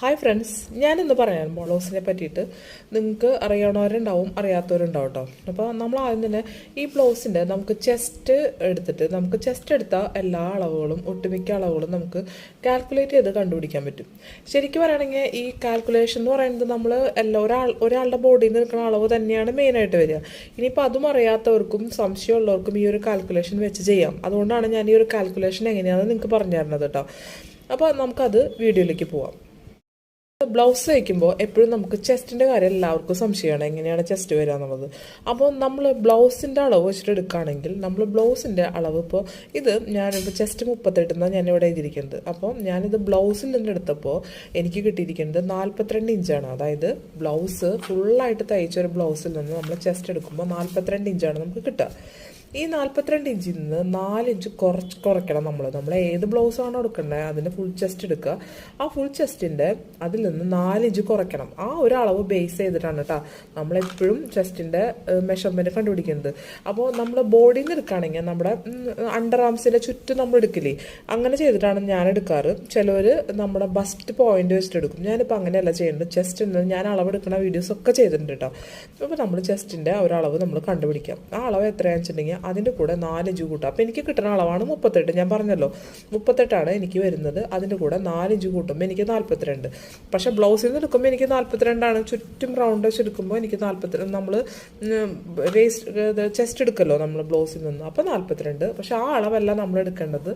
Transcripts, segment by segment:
Hi friends ഞാനിന്ന് പറയാൻ ബ്ലൗസിനെ പറ്റിയിട്ട്. നിങ്ങൾക്ക് അറിയണവരുണ്ടാവും അറിയാത്തവരുണ്ടാവും കേട്ടോ അപ്പോൾ നമ്മൾ ആദ്യം തന്നെ ഈ ബ്ലൗസിന്റെ നമുക്ക് ചെസ്റ്റ് എടുത്തിട്ട് നമുക്ക് ചെസ്റ്റ് എടുത്ത എല്ലാ അളവുകളും ഒട്ടുമിക്ക അളവുകളും നമുക്ക് കാൽക്കുലേറ്റ് ചെയ്ത് കണ്ടുപിടിക്കാൻ പറ്റും. ശരിക്കും പറയുകയാണെങ്കിൽ ഈ കാൽക്കുലേഷൻ എന്ന് പറയുന്നത് നമ്മൾ എല്ലാ ഒരാൾ ഒരാളുടെ ബോഡിയിൽ നിന്ന് നിൽക്കുന്ന അളവ് തന്നെയാണ് മെയിനായിട്ട് വരിക. ഇനിയിപ്പോൾ അതും അറിയാത്തവർക്കും സംശയമുള്ളവർക്കും ഈ ഒരു കാൽക്കുലേഷൻ വെച്ച് ചെയ്യാം. അതുകൊണ്ടാണ് ഞാൻ ഈ ഒരു കാൽക്കുലേഷൻ എങ്ങനെയാണെന്ന് നിങ്ങൾക്ക് പറഞ്ഞു തരുന്നത് കേട്ടോ. അപ്പോൾ നമുക്കത് വീഡിയോയിലേക്ക് പോവാം. ബ്ലൗസ് തയ്ക്കുമ്പോൾ എപ്പോഴും നമുക്ക് ചെസ്റ്റിന്റെ കാര്യം എല്ലാവർക്കും സംശയമാണ്. എങ്ങനെയാണ് ചെസ്റ്റ് വരിക എന്നുള്ളത്? അപ്പോൾ നമ്മൾ ബ്ലൗസിന്റെ അളവ് വെച്ചിട്ട് എടുക്കുകയാണെങ്കിൽ നമ്മൾ ബ്ലൗസിന്റെ അളവ് ഇപ്പോൾ ഇത് ഞാനിപ്പോൾ ചെസ്റ്റ് മുപ്പത്തെട്ടെന്നാണ് ഞാൻ ഇവിടെ എഴുതിയിരിക്കുന്നത്. അപ്പോൾ ഞാനിത് ബ്ലൗസിൽ എടുത്തപ്പോൾ എനിക്ക് കിട്ടിയിരിക്കുന്നത് നാൽപ്പത്തിരണ്ട് ഇഞ്ചാണ്. അതായത് ബ്ലൗസ് ഫുള്ളായിട്ട് തയ്ച്ച ഒരു ബ്ലൗസിൽ നിന്ന് നമ്മൾ ചെസ്റ്റ് എടുക്കുമ്പോൾ നാൽപ്പത്തിരണ്ട് ഇഞ്ചാണ് നമുക്ക് കിട്ടുക. ഈ നാൽപ്പത്തിരണ്ട് ഇഞ്ചിൽ നിന്ന് നാല് ഇഞ്ച് കുറച്ച് കുറയ്ക്കണം നമ്മൾ നമ്മൾ ഏത് ബ്ലൗസാണോ എടുക്കേണ്ടത് അതിന്റെ ഫുൾ ചെസ്റ്റ് എടുക്കുക. ആ ഫുൾ ചെസ്റ്റിന്റെ അതിൽ നിന്ന് നാല് ഇഞ്ച് കുറയ്ക്കണം. ആ ഒരു അളവ് ബേസ് ചെയ്തിട്ടാണ് കേട്ടോ നമ്മളെപ്പോഴും ചെസ്റ്റിന്റെ മെഷർമെന്റ് കണ്ടുപിടിക്കുന്നത്. അപ്പോൾ നമ്മൾ ബോഡിയിൽ നിന്ന് എടുക്കുകയാണെങ്കിൽ നമ്മുടെ അണ്ടർ ആംസിന്റെ ചുറ്റും നമ്മൾ എടുക്കില്ലേ? അങ്ങനെ ചെയ്തിട്ടാണ് ഞാൻ എടുക്കാറ്. ചിലവർ നമ്മുടെ ബസ്റ്റ് പോയിന്റ് വെച്ചിട്ട് എടുക്കും. ഞാനിപ്പോൾ അങ്ങനെയല്ല ചെയ്യേണ്ടത് ചെസ്റ്റ് നിന്ന് ഞാൻ അളവെടുക്കുന്ന വീഡിയോസ് ഒക്കെ ചെയ്തിട്ടുണ്ട് കേട്ടോ അപ്പോൾ നമ്മൾ ചെസ്റ്റിന്റെ ഒരളവ് നമ്മൾ കണ്ടുപിടിക്കാം. ആ അളവ് എത്രയാണെന്ന് വെച്ചിട്ടുണ്ടെങ്കിൽ അതിന്റെ കൂടെ നാല് ജൂ കൂട്ടും. അപ്പോൾ എനിക്ക് കിട്ടുന്ന അളവാണ് മുപ്പത്തെട്ട്. ഞാൻ പറഞ്ഞല്ലോ മുപ്പത്തെട്ടാണ് എനിക്ക് വരുന്നത്. അതിന്റെ കൂടെ നാല് ജൂ കൂട്ടുമ്പോൾ എനിക്ക് നാൽപ്പത്തിരണ്ട് പക്ഷേ ബ്ലൗസിൽ നിന്ന് എടുക്കുമ്പോൾ എനിക്ക് നാൽപ്പത്തിരണ്ടാണ് ചുറ്റും റൗണ്ട് വെച്ച് എടുക്കുമ്പോൾ എനിക്ക് നാൽപ്പത്തിരണ്ട് നമ്മൾ വേസ്റ്റ് ചെസ്റ്റ് എടുക്കല്ലോ നമ്മൾ ബ്ലൗസിൽ നിന്ന്. അപ്പോൾ നാൽപ്പത്തിരണ്ട് പക്ഷെ ആ അളവല്ല നമ്മൾ എടുക്കേണ്ടത്.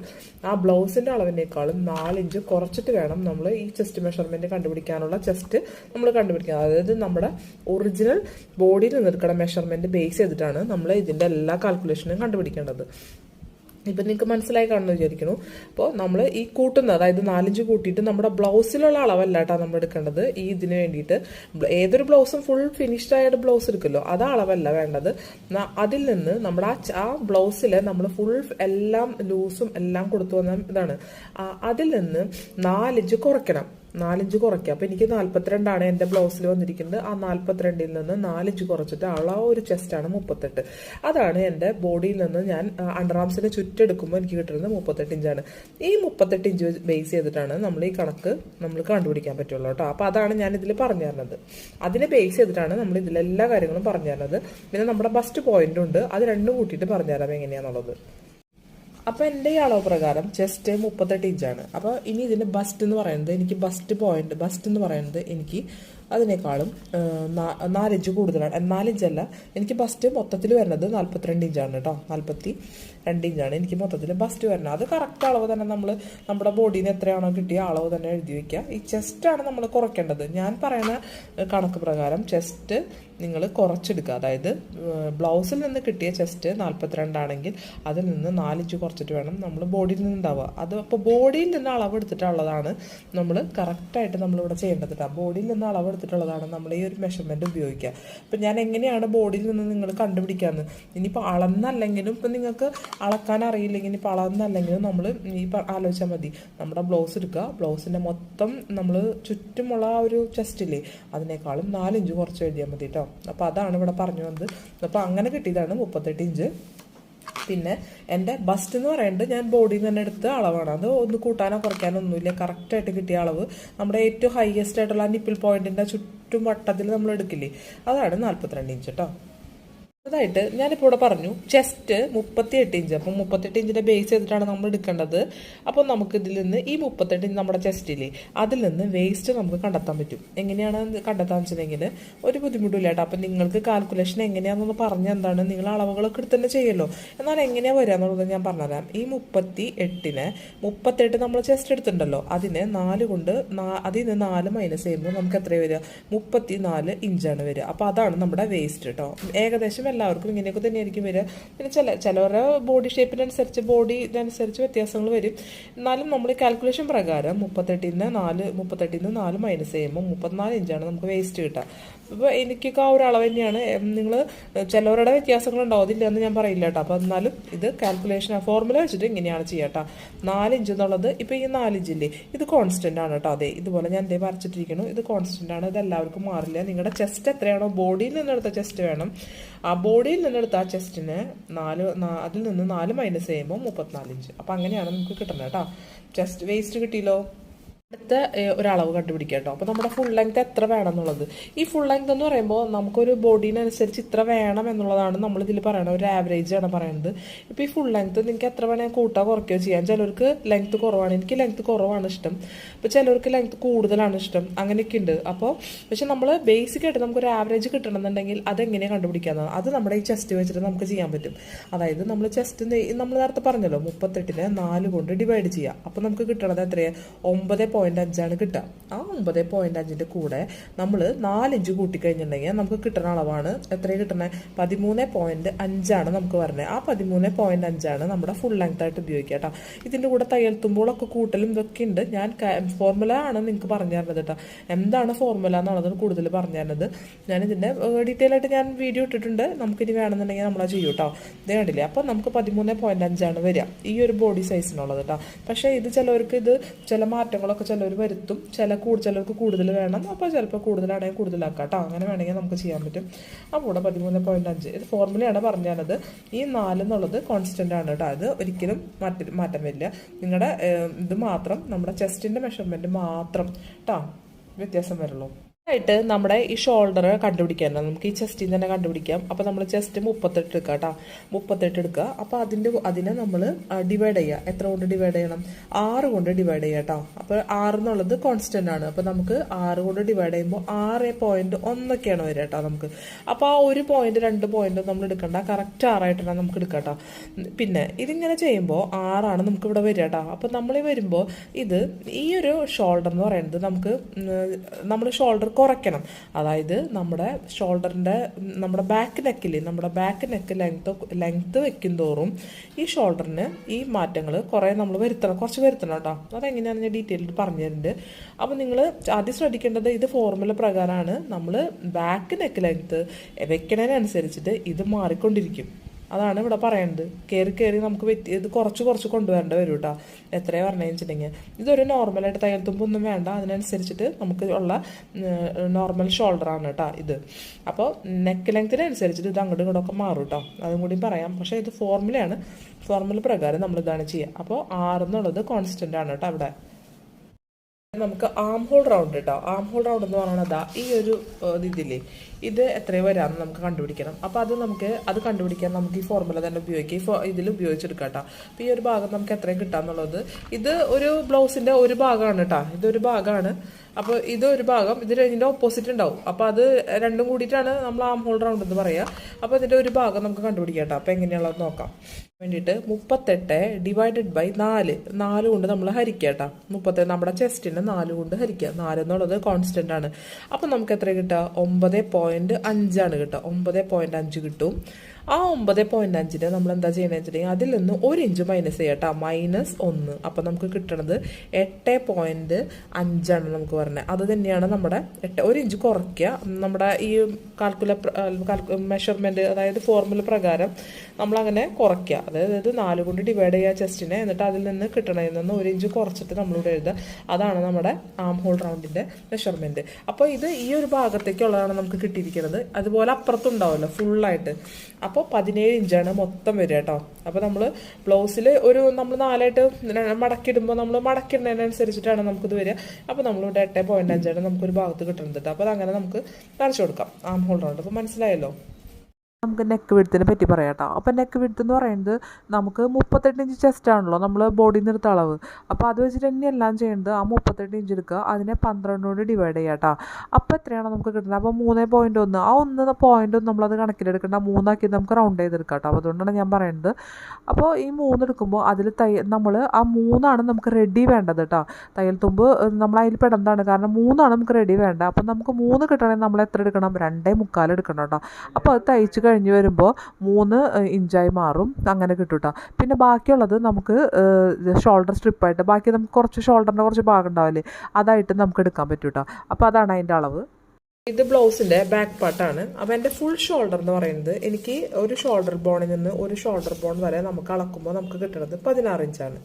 ആ ബ്ലൗസിന്റെ അളവിനേക്കാളും നാലിഞ്ച് കുറച്ചിട്ട് വേണം നമ്മൾ ഈ ചെസ്റ്റ് മെഷർമെന്റ് കണ്ടുപിടിക്കാനുള്ള ചെസ്റ്റ് നമ്മൾ കണ്ടുപിടിക്കുക അതായത് നമ്മുടെ ഒറിജിനൽ ബോഡിയിൽ നിന്ന് എടുക്കുന്ന മെഷർമെന്റ് ബേസ് ചെയ്തിട്ടാണ് നമ്മൾ ഇതിന്റെ എല്ലാ കാൽക്കുലേഷനും കണ്ടുപിടിക്കേണ്ടത്. ഇപ്പം നിങ്ങൾക്ക് മനസ്സിലായി കാണുമെന്ന് വിചാരിക്കുന്നു. അപ്പോൾ നമ്മൾ ഈ കൂട്ടുന്ന അതായത് നാലഞ്ച് കൂട്ടിയിട്ട് നമ്മുടെ ബ്ലൗസിലുള്ള അളവല്ല കേട്ടോ നമ്മൾ എടുക്കേണ്ടത്. ഈ ഇതിന് വേണ്ടിയിട്ട് ഏതൊരു ബ്ലൗസും ഫുൾ ഫിനിഷ്ഡ് ആയിട്ട് ബ്ലൗസ് എടുക്കുമല്ലോ അത് അളവല്ല വേണ്ടത്. അതിൽ നിന്ന് നമ്മുടെ ആ ആ ബ്ലൗസിൽ നമ്മൾ ഫുൾ എല്ലാം ലൂസും എല്ലാം കൊടുത്തു വന്ന ഇതാണ്. അതിൽ നിന്ന് നാലിഞ്ച് കുറയ്ക്കണം. നാലിഞ്ച് കുറയ്ക്കുക. അപ്പോൾ എനിക്ക് നാൽപ്പത്തിരണ്ടാണ് എന്റെ ബ്ലൗസിൽ വന്നിരിക്കുന്നത്. ആ നാൽപ്പത്തിരണ്ടിൽ നിന്ന് നാലിഞ്ച് കുറച്ചിട്ട് ആ ഒരു ചെസ്റ്റാണ് മുപ്പത്തെട്ട്. അതാണ് എന്റെ ബോഡിയിൽ നിന്ന് ഞാൻ അണ്ടർ ആംസിനെ ചുറ്റെടുക്കുമ്പോൾ എനിക്ക് കിട്ടുന്നത് മുപ്പത്തെട്ട് ഇഞ്ചാണ്. ഈ മുപ്പത്തെട്ട് ഇഞ്ച് ബേസ് ചെയ്തിട്ടാണ് നമ്മൾ ഈ കണക്ക് നമ്മൾ കണ്ടുപിടിക്കാൻ പറ്റുള്ളൂ കേട്ടോ. അപ്പോൾ അതാണ് ഞാൻ ഇതിൽ പറഞ്ഞു തരുന്നത്. അതിനെ ബേസ് ചെയ്തിട്ടാണ് നമ്മൾ ഇതിലെല്ലാ കാര്യങ്ങളും പറഞ്ഞു തരുന്നത്. പിന്നെ നമ്മുടെ ബസ്റ്റ് പോയിന്റ് ഉണ്ട്. അത് രണ്ടും കൂട്ടിയിട്ട് പറഞ്ഞു തരാം എങ്ങനെയാണെന്നുള്ളത് അപ്പോൾ എന്റെ ഈ അളവ് പ്രകാരം ചെസ്റ്റ് മുപ്പത്തെട്ട് ഇഞ്ചാണ് അപ്പോൾ ഇനി ഇതിന്റെ ബസ്റ്റ് എന്ന് പറയുന്നത് എനിക്ക് ബസ്റ്റ് പോയിന്റ് ബസ്റ്റ് എന്ന് പറയുന്നത് എനിക്ക് അതിനേക്കാളും നാലിഞ്ച് കൂടുതലാണ്. നാലിഞ്ചല്ല എനിക്ക് ബസ്റ്റ് മൊത്തത്തിൽ വരുന്നത് നാൽപ്പത്തിരണ്ട് ഇഞ്ചാണ് കേട്ടോ നാൽപ്പത്തി രണ്ട് ഇഞ്ചാണ് എനിക്ക് മൊത്തത്തിൽ ബസ്റ്റ് വരുന്നത്. അത് കറക്റ്റ് അളവ് തന്നെ നമ്മൾ നമ്മുടെ നിന്ന് എത്രയാണോ കിട്ടിയ അളവ് തന്നെ എഴുതി വയ്ക്കുക ഈ ചെസ്റ്റാണ് നമ്മൾ കുറയ്ക്കേണ്ടത്. ഞാൻ പറയുന്ന കണക്ക് പ്രകാരം ചെസ്റ്റ് നിങ്ങൾ കുറച്ചെടുക്കുക. അതായത് ബ്ലൗസിൽ നിന്ന് കിട്ടിയ ചെസ്റ്റ് നാൽപ്പത്തിരണ്ടാണെങ്കിൽ അതിൽ നിന്ന് നാലിഞ്ച് കുറച്ചിട്ട് വേണം നമ്മൾ ബോഡിയിൽ നിന്ന് ഉണ്ടാവുക അത് അപ്പോൾ ബോഡിയിൽ നിന്ന് അളവെടുത്തിട്ടുള്ളതാണ് നമ്മൾ കറക്റ്റായിട്ട് നമ്മളിവിടെ ചെയ്യേണ്ടത് കേട്ടോ. ബോഡിയിൽ നിന്ന് അളവെടുത്തിട്ടുള്ളതാണ് നമ്മൾ ഈ ഒരു മെഷർമെന്റ് ഉപയോഗിക്കുക. അപ്പം ഞാൻ എങ്ങനെയാണ് ബോഡിയിൽ നിന്ന് നിങ്ങൾ കണ്ടുപിടിക്കാമെന്ന് ഇനിയിപ്പോൾ അളന്നല്ലെങ്കിലും ഇപ്പം നിങ്ങൾക്ക് അളക്കാൻ അറിയില്ലെങ്കിൽ ഇനിയിപ്പോൾ അളന്നല്ലെങ്കിലും നമ്മൾ ഈ ആലോചിച്ചാൽ മതി. നമ്മുടെ ബ്ലൗസ് എടുക്കുക. ബ്ലൗസിന്റെ മൊത്തം നമ്മൾ ചുറ്റുമുള്ള ആ ഒരു ചെസ്റ്റില്ലേ അതിനേക്കാളും നാലിഞ്ച് കുറച്ച് എഴുതിയാൽ മതി കേട്ടോ. അപ്പോൾ അതാണ് ഇവിടെ പറഞ്ഞു വന്നത്. അപ്പോൾ അങ്ങനെ കിട്ടിയതാണ് മുപ്പത്തെട്ട് ഇഞ്ച്. പിന്നെ എന്റെ ബസ്റ്റ് എന്ന് പറയുന്നത് ഞാൻ ബോഡിയിൽ തന്നെ എടുത്ത അളവാണ്. അത് ഒന്ന് കൂട്ടാനോ കുറയ്ക്കാനോ ഒന്നുമില്ല. കറക്റ്റായിട്ട് കിട്ടിയ അളവ്. നമ്മുടെ ഏറ്റവും ഹയസ്റ്റ് ആയിട്ടുള്ള നിപ്പിൾ പോയിന്റിന്റെ ചുറ്റും വട്ടത്തിൽ നമ്മൾ എടുക്കില്ലേ? അതാണ് നാൽപ്പത്തിരണ്ട് ഇഞ്ച് കേട്ടോ അതായിട്ട് ഞാനിപ്പോൾ ഇവിടെ പറഞ്ഞു ചെസ്റ്റ് മുപ്പത്തിയെട്ട് ഇഞ്ച് അപ്പം മുപ്പത്തെട്ട് ഇഞ്ചിന്റെ ബേസ് ചെയ്തിട്ടാണ് നമ്മൾ എടുക്കേണ്ടത്? അപ്പോൾ നമുക്ക് ഇതിൽ നിന്ന് ഈ മുപ്പത്തെട്ട് ഇഞ്ച് നമ്മുടെ ചെസ്റ്റിൽ അതിൽ നിന്ന് വേസ്റ്റ് നമുക്ക് കണ്ടെത്താൻ പറ്റും. എങ്ങനെയാണ് കണ്ടെത്താൻ വെച്ചിട്ടുണ്ടെങ്കിൽ ഒരു ബുദ്ധിമുട്ടില്ല കേട്ടോ. അപ്പം നിങ്ങൾക്ക് കാൽക്കുലേഷൻ എങ്ങനെയാണെന്നൊന്ന് പറഞ്ഞ് എന്താണ്? നിങ്ങൾ അളവുകളൊക്കെ എടുത്ത് തന്നെ ചെയ്യല്ലോ. എന്നാൽ എങ്ങനെയാണ് വരിക എന്നുള്ളത് ഞാൻ പറഞ്ഞുതരാം. ഈ മുപ്പത്തി എട്ടിന് മുപ്പത്തെട്ട് നമ്മൾ ചെസ്റ്റ് എടുത്തിട്ടുണ്ടല്ലോ. അതിന് നാല് കൊണ്ട് അതിൽ നിന്ന് നാല് മൈനസ് ചെയ്യുമ്പോൾ നമുക്ക് എത്രയാണ് വരിക? മുപ്പത്തി നാല് ഇഞ്ചാണ് വരിക. അപ്പോൾ അതാണ് നമ്മുടെ വേസ്റ്റ് കേട്ടോ. ഏകദേശം എല്ലാവർക്കും ഇങ്ങനെയൊക്കെ തന്നെയായിരിക്കും വരിക. പിന്നെ ചില ചിലവരുടെ ബോഡി ഷേപ്പിനനുസരിച്ച് ബോഡി ഇതനുസരിച്ച് വ്യത്യാസങ്ങൾ വരും. എന്നാലും നമ്മൾ കാൽക്കുലേഷൻ പ്രകാരം മുപ്പത്തെട്ടിന് നാല് നിന്ന് നാല് മൈനസ് ചെയ്യുമ്പോൾ മുപ്പത്തിനാല് ഇഞ്ചാണ് നമുക്ക് വേസ്റ്റ് കിട്ടുക. അപ്പോൾ എനിക്കൊക്കെ ആ ഒരു അളവ് തന്നെയാണ്. നിങ്ങൾ ചിലവരുടെ വ്യത്യാസങ്ങൾ അതില്ല എന്ന് ഞാൻ പറയില്ല കേട്ടോ. അപ്പോൾ എന്നാലും ഇത് കാൽക്കുലേഷൻ ആ ഫോർമുല വെച്ചിട്ട് ഇങ്ങനെയാണ് ചെയ്യാട്ടോ നാലിഞ്ച് എന്നുള്ളത് ഇപ്പോൾ ഈ നാലിഞ്ചില്ലേ ഇത് കോൺസ്റ്റന്റ് ആണ് കേട്ടോ അതെ ഇതുപോലെ ഞാൻ എന്തേ വരച്ചിട്ടിരിക്കുന്നു. ഇത് കോൺസ്റ്റന്റ് ആണ്. ഇത് എല്ലാവർക്കും മാറില്ല. നിങ്ങളുടെ ചെസ്റ്റ് എത്രയാണോ? ബോഡിയിൽ നിന്നെടുത്ത ചെസ്റ്റ് വേണം. ആ ബോഡിയിൽ നിന്നെടുത്ത ആ ചെസ്റ്റിന് നാല് അതിൽ നിന്ന് നാല് മൈനസ് ചെയ്യുമ്പോൾ മുപ്പത്തിനാലിഞ്ച് അപ്പോൾ അങ്ങനെയാണ് നമുക്ക് കിട്ടുന്നത് കേട്ടോ ചെസ്റ്റ് വേസ്റ്റ് കിട്ടിയല്ലോ? അടുത്ത ഒരു ഒരളവ് കണ്ടുപിടിക്കുക കേട്ടോ അപ്പോൾ നമ്മുടെ ഫുൾ ലെങ്ത് എത്ര വേണം എന്നുള്ളത് ഈ ഫുൾ ലെങ്ത് എന്ന് പറയുമ്പോൾ നമുക്കൊരു ബോഡീനനുസരിച്ച് ഇത്ര വേണം എന്നുള്ളതാണ് നമ്മൾ ഇതിൽ പറയുന്നത് ഒരു ആവറേജ് ആണ് പറയുന്നത് ഇപ്പോൾ ഈ ഫുൾ ലെങ്ത് നിങ്ങൾക്ക് എത്ര വേണമെങ്കിൽ കൂട്ടാ കുറയ്ക്കുകയോ ചെയ്യാം. ചിലർക്ക് ലെങ്ത് കുറവാണ്. എനിക്ക് ലെങ്ത് കുറവാണ് ഇഷ്ടം. അപ്പോൾ ചിലർക്ക് ലെങ്ത് കൂടുതലാണ് ഇഷ്ടം. അങ്ങനെയൊക്കെ ഉണ്ട്. അപ്പോൾ പക്ഷെ നമ്മൾ ബേസിക് ആയിട്ട് നമുക്കൊരു ആവറേജ് കിട്ടണമെന്നുണ്ടെങ്കിൽ അതെങ്ങനെയാണ് കണ്ടുപിടിക്കാമെന്നാണ് അത് നമ്മുടെ ഈ ചെസ്റ്റ് വെച്ചിട്ട് നമുക്ക് ചെയ്യാൻ പറ്റും. അതായത് നമ്മൾ ചെസ്റ്റ് നമ്മൾ നേരത്തെ പറഞ്ഞല്ലോ മുപ്പത്തെട്ടിനെ നാല് കൊണ്ട് ഡിവൈഡ് ചെയ്യുക അപ്പോൾ നമുക്ക് കിട്ടണത് എത്രയാണ് ഒമ്പത് പോയിന്റ് അഞ്ചാണ് കിട്ടുക. ആ ഒമ്പത് പോയിന്റ് അഞ്ചിന്റെ കൂടെ നമ്മൾ നാലിഞ്ച് കൂട്ടിക്കഴിഞ്ഞിട്ടുണ്ടെങ്കിൽ നമുക്ക് കിട്ടുന്ന അളവാണ് എത്ര കിട്ടുന്നത് പതിമൂന്ന് പോയിന്റ് അഞ്ചാണ് നമുക്ക് പറഞ്ഞത് ആ പതിമൂന്ന് പോയിന്റ് അഞ്ചാണ് നമ്മുടെ ഫുൾ ലെങ്ത് ആയിട്ട് ഉപയോഗിക്കുക കേട്ടോ. ഇതിന്റെ കൂടെ തയ്യൽത്തുമ്പോഴൊക്കെ കൂട്ടലും ഇതൊക്കെ ഉണ്ട്. ഞാൻ ഫോർമുല ആണ് നിങ്ങൾക്ക് പറഞ്ഞു തരുന്നത് കേട്ടോ. എന്താണ് ഫോർമുല എന്നുള്ളത് കൂടുതൽ പറഞ്ഞു തരുന്നത്. ഞാൻ ഇതിന്റെ ഡീറ്റെയിൽ ആയിട്ട് ഞാൻ വീഡിയോ ഇട്ടിട്ടുണ്ട്. നമുക്കിനി വേണമെന്നുണ്ടെങ്കിൽ നമ്മളത് ചെയ്യും കേട്ടോ. ഇത് കണ്ടില്ലേ? അപ്പോൾ നമുക്ക് പതിമൂന്ന് പോയിന്റ് അഞ്ചാണ് വരിക. ഈ ഒരു ബോഡി സൈസിനുള്ളത് കേട്ടോ. പക്ഷേ ഇത് ചിലവർക്ക് ഇത് ചില മാറ്റങ്ങളൊക്കെ ചിലവർ വരുത്തും. ചില കൂടുതൽ ചിലർക്ക് കൂടുതൽ വേണം. അപ്പോൾ ചിലപ്പോൾ കൂടുതലാണെങ്കിൽ കൂടുതലാക്കാം കേട്ടോ അങ്ങനെ വേണമെങ്കിൽ നമുക്ക് ചെയ്യാൻ പറ്റും. അപ്പോൾ ഇവിടെ പതിമൂന്ന് പോയിന്റ് അഞ്ച്. ഇത് ഫോർമുലയാണ് പറഞ്ഞത് ഈ നാല് എന്നുള്ളത് കോൺസ്റ്റന്റ് ആണ് കേട്ടോ അത് ഒരിക്കലും മാറ്റി മാറ്റം വരില്ല. നിങ്ങളുടെ ഇത് മാത്രം നമ്മുടെ ചെസ്റ്റിന്റെ മെഷർമെന്റ് മാത്രം കേട്ടോ വ്യത്യാസം വരുള്ളൂ. ആയിട്ട് നമ്മുടെ ഈ ഷോൾഡർ കണ്ടുപിടിക്കാൻ നമുക്ക് ഈ ചെസ്റ്റിൽ തന്നെ കണ്ടുപിടിക്കാം. അപ്പോൾ നമ്മൾ ചെസ്റ്റ് മുപ്പത്തെട്ട് എടുക്കുക കേട്ടോ മുപ്പത്തെട്ട് എടുക്കുക. അപ്പോൾ അതിന്റെ അതിനെ നമ്മൾ ഡിവൈഡ് ചെയ്യുക എത്ര കൊണ്ട് ഡിവൈഡ് ചെയ്യണം? ആറ് കൊണ്ട് ഡിവൈഡ് ചെയ്യുക കേട്ടോ അപ്പോൾ ആറ് എന്നുള്ളത് കോൺസ്റ്റന്റ് ആണ്. അപ്പോൾ നമുക്ക് ആറ് കൊണ്ട് ഡിവൈഡ് ചെയ്യുമ്പോൾ ആറ് പോയിന്റ് ഒന്നൊക്കെയാണ് വരിക കേട്ടോ നമുക്ക്. അപ്പോൾ ആ ഒരു പോയിന്റ് രണ്ട് പോയിന്റ് നമ്മൾ എടുക്കണ്ട. കറക്റ്റ് ആറായിട്ടാണ് നമുക്ക് എടുക്കുക കേട്ടോ പിന്നെ ഇതിങ്ങനെ ചെയ്യുമ്പോൾ ആറാണ് നമുക്ക് ഇവിടെ വരിക കേട്ടോ അപ്പോൾ നമ്മൾ വരുമ്പോൾ ഇത് ഈ ഒരു ഷോൾഡർ എന്ന് പറയുന്നത് നമുക്ക് നമ്മൾ ഷോൾഡർ കുറയ്ക്കണം. അതായത് നമ്മുടെ ഷോൾഡറിന്റെ നമ്മുടെ ബാക്ക് നെക്കിൽ നമ്മുടെ ബാക്ക് നെക്ക് ലെങ്ത് ലെങ്ത് വെക്കും തോറും ഈ ഷോൾഡറിന് ഈ മാറ്റങ്ങൾ കുറേ നമ്മൾ വരുത്തണം. കുറച്ച് വരുത്തണം കേട്ടോ. അതെങ്ങനെയാണെന്ന് ഞാൻ ഡീറ്റെയിൽഡ് പറഞ്ഞു തരുന്നുണ്ട്. അപ്പോൾ നിങ്ങൾ ആദ്യം ശ്രദ്ധിക്കേണ്ടത് ഇത് ഫോർമുല പ്രകാരമാണ് നമ്മൾ ബാക്ക് നെക്ക് ലെങ്ത്ത് വെക്കണതിനനുസരിച്ചിട്ട് ഇത് മാറിക്കൊണ്ടിരിക്കും. അതാണ് ഇവിടെ പറയുന്നത് കയറി കയറി നമുക്ക് വെറ്റി ഇത് കുറച്ച് കുറച്ച് കൊണ്ടുവരേണ്ടി വരും കേട്ടോ എത്രയാണ് പറഞ്ഞു വെച്ചിട്ടുണ്ടെങ്കിൽ ഇതൊരു നോർമലായിട്ട് തയ്യൽത്തുമ്പോൾ ഒന്നും വേണ്ട. അതിനനുസരിച്ചിട്ട് നമുക്ക് ഉള്ള നോർമൽ ഷോൾഡറാണ് കേട്ടോ ഇത്. അപ്പോൾ നെക്ക് ലെങ്ത്തിനനുസരിച്ചിട്ട് ഇത് അങ്ങോട്ടും ഇങ്ങോട്ടൊക്കെ മാറും കേട്ടോ അതും കൂടി പറയാം. പക്ഷേ ഇത് ഫോർമുലയാണ് ഫോർമുല പ്രകാരം നമ്മൾ ഇതാണ് ചെയ്യുക അപ്പോൾ ആറ് എന്നുള്ളത് കോൺസ്റ്റന്റ് ആണ് കേട്ടോ അവിടെ. നമുക്ക് ആം ഹോൾ റൗണ്ട് കേട്ടോ ആം ഹോൾ റൗണ്ട് എന്ന് പറയുന്നത് ഈ ഒരു ഇതില്ലേ? ഇത് എത്രയോ വരാമെന്ന് നമുക്ക് കണ്ടുപിടിക്കണം. അപ്പോൾ അത് നമുക്ക് അത് കണ്ടുപിടിക്കാൻ നമുക്ക് ഈ ഫോർമുല തന്നെ ഉപയോഗിക്കാം. ഈ ഫോ ഇതിൽ ഉപയോഗിച്ചെടുക്കാം കേട്ടോ. ഈ ഒരു ഭാഗം നമുക്ക് എത്രയും കിട്ടാന്നുള്ളത്. ഇത് ഒരു ബ്ലൗസിന്റെ ഒരു ഭാഗമാണ് കേട്ടോ. ഇതൊരു ഭാഗമാണ്. അപ്പോൾ ഇത് ഒരു ഭാഗം ഇത് ഇതിന്റെ ഓപ്പോസിറ്റ് ഉണ്ടാവും. അപ്പോൾ അത് രണ്ടും കൂടിയിട്ടാണ് നമ്മൾ ആം ഹോൾ റൗണ്ട് എന്ന് പറയുക അപ്പോൾ ഇതിന്റെ ഒരു ഭാഗം നമുക്ക് കണ്ടുപിടിക്കാം കേട്ടോ. അപ്പോൾ എങ്ങനെയുള്ളത് നോക്കാം. വേണ്ടിയിട്ട് മുപ്പത്തെട്ട് ഡിവൈഡഡ് ബൈ നാല്. നാല് കൊണ്ട് നമ്മൾ ഹരിക്കുക കേട്ടോ. മുപ്പത്തെട്ട് നമ്മുടെ ചെസ്റ്റിന് നാല് കൊണ്ട് ഹരിക്കുക. നാല് എന്നുള്ളത് കോൺസ്റ്റന്റ് ആണ്. അപ്പോൾ നമുക്ക് എത്ര കിട്ടുക? ഒമ്പത് പോയിന്റ് അഞ്ചാണ് കിട്ടുക ഒമ്പത് പോയിന്റ് അഞ്ച് കിട്ടും. ആ ഒമ്പത് പോയിന്റ് അഞ്ചിന് നമ്മൾ എന്താ ചെയ്യണമെന്ന് വെച്ചിട്ടുണ്ടെങ്കിൽ അതിൽ നിന്ന് ഒരു ഇഞ്ച് മൈനസ് ചെയ്യട്ടോ. മൈനസ് ഒന്ന്. അപ്പം നമുക്ക് കിട്ടണത് എട്ട് പോയിന്റ് അഞ്ചാണ് നമുക്ക് പറഞ്ഞത്. അത് തന്നെയാണ് നമ്മുടെ എട്ട് ഒരു ഇഞ്ച് കുറയ്ക്കുക. നമ്മുടെ ഈ കാൽക്കുല മെഷർമെന്റ് അതായത് ഫോർമുല പ്രകാരം നമ്മളങ്ങനെ കുറയ്ക്കുക. അതായത് നാല് കൊണ്ട് ഡിവൈഡ് ചെയ്യുക ചെസ്റ്റിനെ എന്നിട്ട് അതിൽ നിന്ന് കിട്ടണതിൽ നിന്ന് ഒരു ഇഞ്ച് കുറച്ചിട്ട് നമ്മളിവിടെ എഴുതുക. അതാണ് നമ്മുടെ ആം ഹോൾ റൗണ്ടിന്റെ മെഷർമെന്റ് അപ്പോൾ ഇത് ഈ ഒരു ഭാഗത്തേക്കുള്ളതാണ് നമുക്ക് കിട്ടിയിരിക്കുന്നത്. അതുപോലെ അപ്പുറത്തുണ്ടാവുമല്ലോ ഫുള്ളായിട്ട് അപ്പോൾ പതിനേഴ് ഇഞ്ചാണ് മൊത്തം വരിക കേട്ടോ. അപ്പോൾ നമ്മൾ ബ്ലൗസിൽ ഒരു നമ്മൾ നാലായിട്ട് മടക്കിയിടുമ്പോൾ നമ്മൾ മടക്കിടുന്നതിനനുസരിച്ചിട്ടാണ് നമുക്കിത് വരിക. അപ്പോൾ നമ്മളിവിടെ എട്ട് പോയിന്റ് അഞ്ചാണ് നമുക്കൊരു ഭാഗത്ത് കിട്ടുന്നത് കേട്ടോ. അപ്പോൾ അതങ്ങനെ നമുക്ക് കാണിച്ചു കൊടുക്കാം. ആം ഹോൾ റൗണ്ട് അപ്പോൾ മനസ്സിലായല്ലോ? നമുക്ക് നെക്ക് വിടുത്തിനെ പറ്റി പറയാം കേട്ടോ അപ്പോൾ നെക്ക് വിടുത്ത് എന്ന് പറയുന്നത് നമുക്ക് മുപ്പത്തെട്ട് ഇഞ്ച് ചെസ്റ്റ് ആണല്ലോ നമ്മൾ ബോഡി നിർത്ത അളവ്. അപ്പോൾ അത് വെച്ചിട്ട് തന്നെ എല്ലാം ചെയ്യേണ്ടത് ആ മുപ്പത്തെട്ട് ഇഞ്ച് എടുക്കുക അതിനെ പന്ത്രണ്ട് കൊണ്ട് ഡിവൈഡ് ചെയ്യുക കേട്ടോ അപ്പോൾ എത്രയാണ് നമുക്ക് കിട്ടുന്നത്? അപ്പോൾ മൂന്ന് പോയിന്റ് ഒന്ന്. ആ ഒന്ന് പോയിന്റ് ഒന്ന് നമ്മളത് കണക്കിലെടുക്കേണ്ട. മൂന്നാക്കി നമുക്ക് റൗണ്ട് ചെയ്തെടുക്കാം കേട്ടോ അപ്പോൾ അതുകൊണ്ടാണ് ഞാൻ പറയുന്നത്. അപ്പോൾ ഈ മൂന്ന് എടുക്കുമ്പോൾ അതിൽ തയ്യ നമ്മൾ ആ മൂന്നാണ് നമുക്ക് റെഡി വേണ്ടത് കേട്ടോ തയ്യൽ തുമ്പ് നമ്മൾ അതിൽ പെടുന്നതാണ് കാരണം മൂന്നാണ് നമുക്ക് റെഡി വേണ്ട അപ്പോൾ നമുക്ക് മൂന്ന് കിട്ടണമെങ്കിൽ നമ്മൾ എത്ര എടുക്കണം? രണ്ടേ മുക്കാൽ എടുക്കണം കേട്ടോ അപ്പോൾ അത് തയ്ച്ച് കഴിഞ്ഞ് വരുമ്പോൾ മൂന്ന് ഇഞ്ചായി മാറും. അങ്ങനെ കിട്ടും കേട്ടോ പിന്നെ ബാക്കിയുള്ളത് നമുക്ക് ഷോൾഡർ സ്ട്രിപ്പായിട്ട് ബാക്കി നമുക്ക് കുറച്ച് ഷോൾഡറിന്റെ കുറച്ച് ഭാഗം ഉണ്ടാവില്ലേ അതായിട്ട് നമുക്ക് എടുക്കാൻ പറ്റും കേട്ടോ അപ്പോൾ അതാണ് അതിന്റെ അളവ്. ഇത് ബ്ലൗസിന്റെ ബാക്ക് പാർട്ടാണ് അപ്പോൾ എന്റെ ഫുൾ ഷോൾഡർ എന്ന് പറയുന്നത് എനിക്ക് ഒരു ഷോൾഡർ ബോണിൽ നിന്ന് ഒരു ഷോൾഡർ ബോൺ വരെ നമുക്ക് അളക്കുമ്പോൾ നമുക്ക് കിട്ടുന്നത് പതിനാറ് ഇഞ്ചാണ്.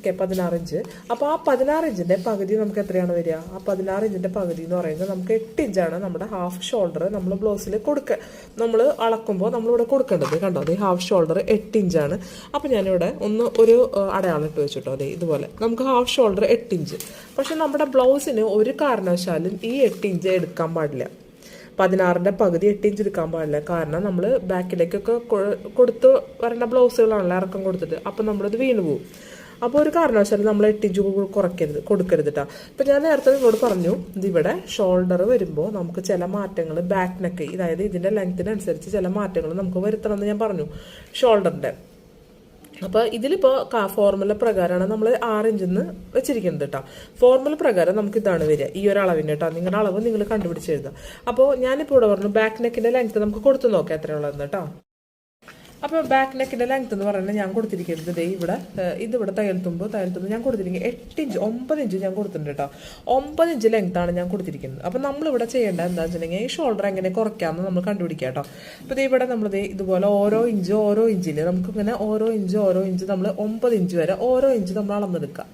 ഓക്കെ പതിനാറ് ഇഞ്ച്. അപ്പോൾ ആ പതിനാറ് ഇഞ്ചിന്റെ പകുതി നമുക്ക് എത്രയാണ് വരിക? ആ പതിനാറ് ഇഞ്ചിന്റെ പകുതി എന്ന് പറയുന്നത് നമുക്ക് എട്ട് ഇഞ്ചാണ് നമ്മുടെ ഹാഫ് ഷോൾഡർ നമ്മൾ ബ്ലൗസിൽ കൊടുക്കുക നമ്മൾ അളക്കുമ്പോൾ നമ്മളിവിടെ കൊടുക്കേണ്ടത് കണ്ടോ? അതെ ഹാഫ് ഷോൾഡർ എട്ട് ഇഞ്ചാണ്. അപ്പോൾ ഞാനിവിടെ ഒന്ന് ഒരു അടയാളം ഇട്ട് വെച്ചിട്ടോ. അതെ ഇതുപോലെ. നമുക്ക് ഹാഫ് ഷോൾഡർ എട്ട് ഇഞ്ച്. പക്ഷെ നമ്മുടെ ബ്ലൗസിന് ഒരു കാരണവശാലും ഈ എട്ട് ഇഞ്ച് എടുക്കാൻ പാടില്ല. പതിനാറിന്റെ പകുതി എട്ട് ഇഞ്ച് എടുക്കാൻ പാടില്ല. കാരണം നമ്മൾ ബാക്കിലേക്കൊക്കെ കൊടുത്ത് വരേണ്ട ബ്ലൗസുകളാണല്ലോ ഇറക്കം കൊടുത്തിട്ട്. അപ്പം നമ്മളത് വീണ് പോകും അപ്പോൾ ഒരു കാരണവശാലും നമ്മൾ എട്ടിഞ്ച് കുറയ്ക്കരുത് കൊടുക്കരുത് കേട്ടോ അപ്പം ഞാൻ നേരത്തെ നിങ്ങളോട് പറഞ്ഞു ഇതിവിടെ ഷോൾഡർ വരുമ്പോൾ നമുക്ക് ചില മാറ്റങ്ങൾ ബാക്ക് നെക്ക് അതായത് ഇതിന്റെ ലെങ്ത്തിനനുസരിച്ച് ചില മാറ്റങ്ങൾ നമുക്ക് വരുത്തണം എന്ന് ഞാൻ പറഞ്ഞു ഷോൾഡറിന്റെ അപ്പോൾ ഇതിലിപ്പോൾ ഫോർമുല പ്രകാരമാണ് നമ്മൾ ആറ് ഇഞ്ചിന്ന് വെച്ചിരിക്കുന്നത് കേട്ടോ ഫോർമുല പ്രകാരം നമുക്ക് ഇതാണ് വരിക ഈ ഒരു അളവിന് കേട്ടോ നിങ്ങളുടെ അളവ് നിങ്ങൾ കണ്ടുപിടിച്ച് എഴുതുക. അപ്പോൾ ഞാനിപ്പോൾ ഇവിടെ പറഞ്ഞു ബാക്ക് നെക്കിന്റെ ലെങ്ത് നമുക്ക് കൊടുത്തു നോക്കാം എത്രയുള്ളതെന്ന് കേട്ടോ അപ്പോൾ ബാക്ക് നെക്കിന്റെ ലെങ്ത് എന്ന് പറയുന്നത് ഞാൻ കൊടുത്തിരിക്കുന്നത് ദേ ഇവിടെ ഇതിവിടെ തയ്യൽ തുമ്പ് തയ്യൽ തുമ്പ് ഞാൻ കൊടുത്തിരിക്കുന്നത് എട്ട് ഇഞ്ച് ഒമ്പത് ഇഞ്ച് ഞാൻ കൊടുത്തിട്ടുണ്ട് കേട്ടോ ഒമ്പത് ഇഞ്ച് ലെങ്ത്താണ് ഞാൻ കൊടുത്തിരിക്കുന്നത്. അപ്പോൾ നമ്മളിവിടെ ചെയ്യേണ്ടത് എന്താണെന്ന് വെച്ചിട്ടുണ്ടെങ്കിൽ ഈ ഷോൾഡർ എങ്ങനെ കുറയ്ക്കാമെന്ന് നമ്മൾ കണ്ടുപിടിക്കുക കേട്ടോ അപ്പോൾ ദേ ഇവിടെ നമ്മൾ ദേ ഇതുപോലെ ഓരോ ഇഞ്ച് ഓരോ ഇഞ്ചിൽ നമുക്കിങ്ങനെ ഓരോ ഇഞ്ച് ഓരോ ഇഞ്ച് നമ്മൾ ഒമ്പത് ഇഞ്ച് വരെ ഓരോ ഇഞ്ച് നമ്മൾ അളന്നെടുക്കുക?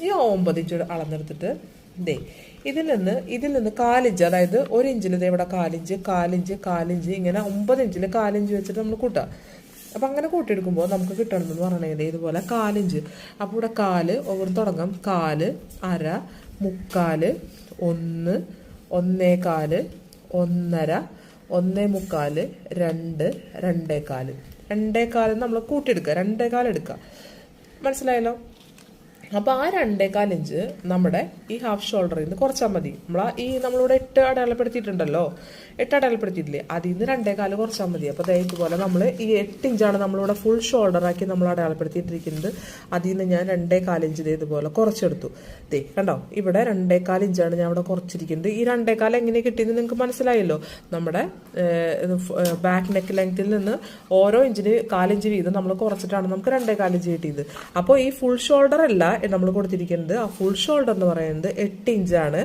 ഈ ഒമ്പത് ഇഞ്ച് അളന്നെടുത്തിട്ട് ദേ ഇതിൽ നിന്ന് ഇതിൽ നിന്ന് കാലിഞ്ച് അതായത് ഒരു ഇഞ്ചിൽ ഇവിടെ കാലിഞ്ച് കാലിഞ്ച് കാലിഞ്ച് ഇങ്ങനെ ഒമ്പത് ഇഞ്ചിൽ കാലിഞ്ച് വെച്ചിട്ട് നമ്മൾ കൂട്ടുക. അപ്പം അങ്ങനെ കൂട്ടിയെടുക്കുമ്പോൾ നമുക്ക് കിട്ടണമെന്ന് പറഞ്ഞത് ഇതുപോലെ കാലിഞ്ച്. അപ്പോൾ ഇവിടെ കാൽ ഓവർ തുടങ്ങാം. കാൽ അര മുക്കാൽ ഒന്ന് ഒന്നേ കാൽ ഒന്നര ഒന്നേ മുക്കാൽ രണ്ട് രണ്ടേ കാൽ. രണ്ടേ കാൽ നമ്മൾ കൂട്ടിയെടുക്കുക. രണ്ടേ കാലെടുക്കുക മനസ്സിലായല്ലോ? അപ്പോൾ ആ രണ്ടേകാൽ ഇഞ്ച് നമ്മുടെ ഈ ഹാഫ് ഷോൾഡറിൽ നിന്ന് കുറച്ചാൽ മതി. നമ്മൾ ഈ നമ്മളിവിടെ ഇട്ട് അടയാളപ്പെടുത്തിയിട്ടുണ്ടല്ലോ. എട്ട് അടയാളപ്പെടുത്തിയിട്ടില്ലേ അതിൽ നിന്ന് രണ്ടേ കാൽ കുറച്ചാൽ മതി. അപ്പോൾ ദേ ഇതുപോലെ നമ്മൾ ഈ എട്ട് ഇഞ്ചാണ് നമ്മളിവിടെ ഫുൾ ഷോൾഡർ ആക്കി നമ്മൾ അടയാളപ്പെടുത്തിയിട്ടിരിക്കുന്നത്. അതിൽ നിന്ന് ഞാൻ രണ്ടേ ഇഞ്ച് ദേ ഇതുപോലെ കുറച്ചെടുത്തു. ദേ കണ്ടോ? ഇവിടെ രണ്ടേ ഇഞ്ചാണ് ഞാൻ ഇവിടെ കുറച്ചിരിക്കുന്നത്. ഈ രണ്ടേ രണ്ടേകാൽ എങ്ങനെ കിട്ടിയെന്ന് നിങ്ങൾക്ക് മനസ്സിലായല്ലോ? നമ്മുടെ ബാക്ക് നെക്ക് ലെങ്ത്തിൽ നിന്ന് ഓരോ ഇഞ്ചിന് കാലിഞ്ച് വീതം നമ്മൾ കുറച്ചിട്ടാണ് നമുക്ക് രണ്ടേ കാലിഞ്ച് കിട്ടിയത്. അപ്പോൾ ഈ ഫുൾ ഷോൾഡർ അല്ല നമ്മൾ കൊടുത്തിരിക്കുന്നത്. ആ ഫുൾ ഷോൾഡർ എന്ന് പറയുന്നത് എട്ട് ഇഞ്ചാണ്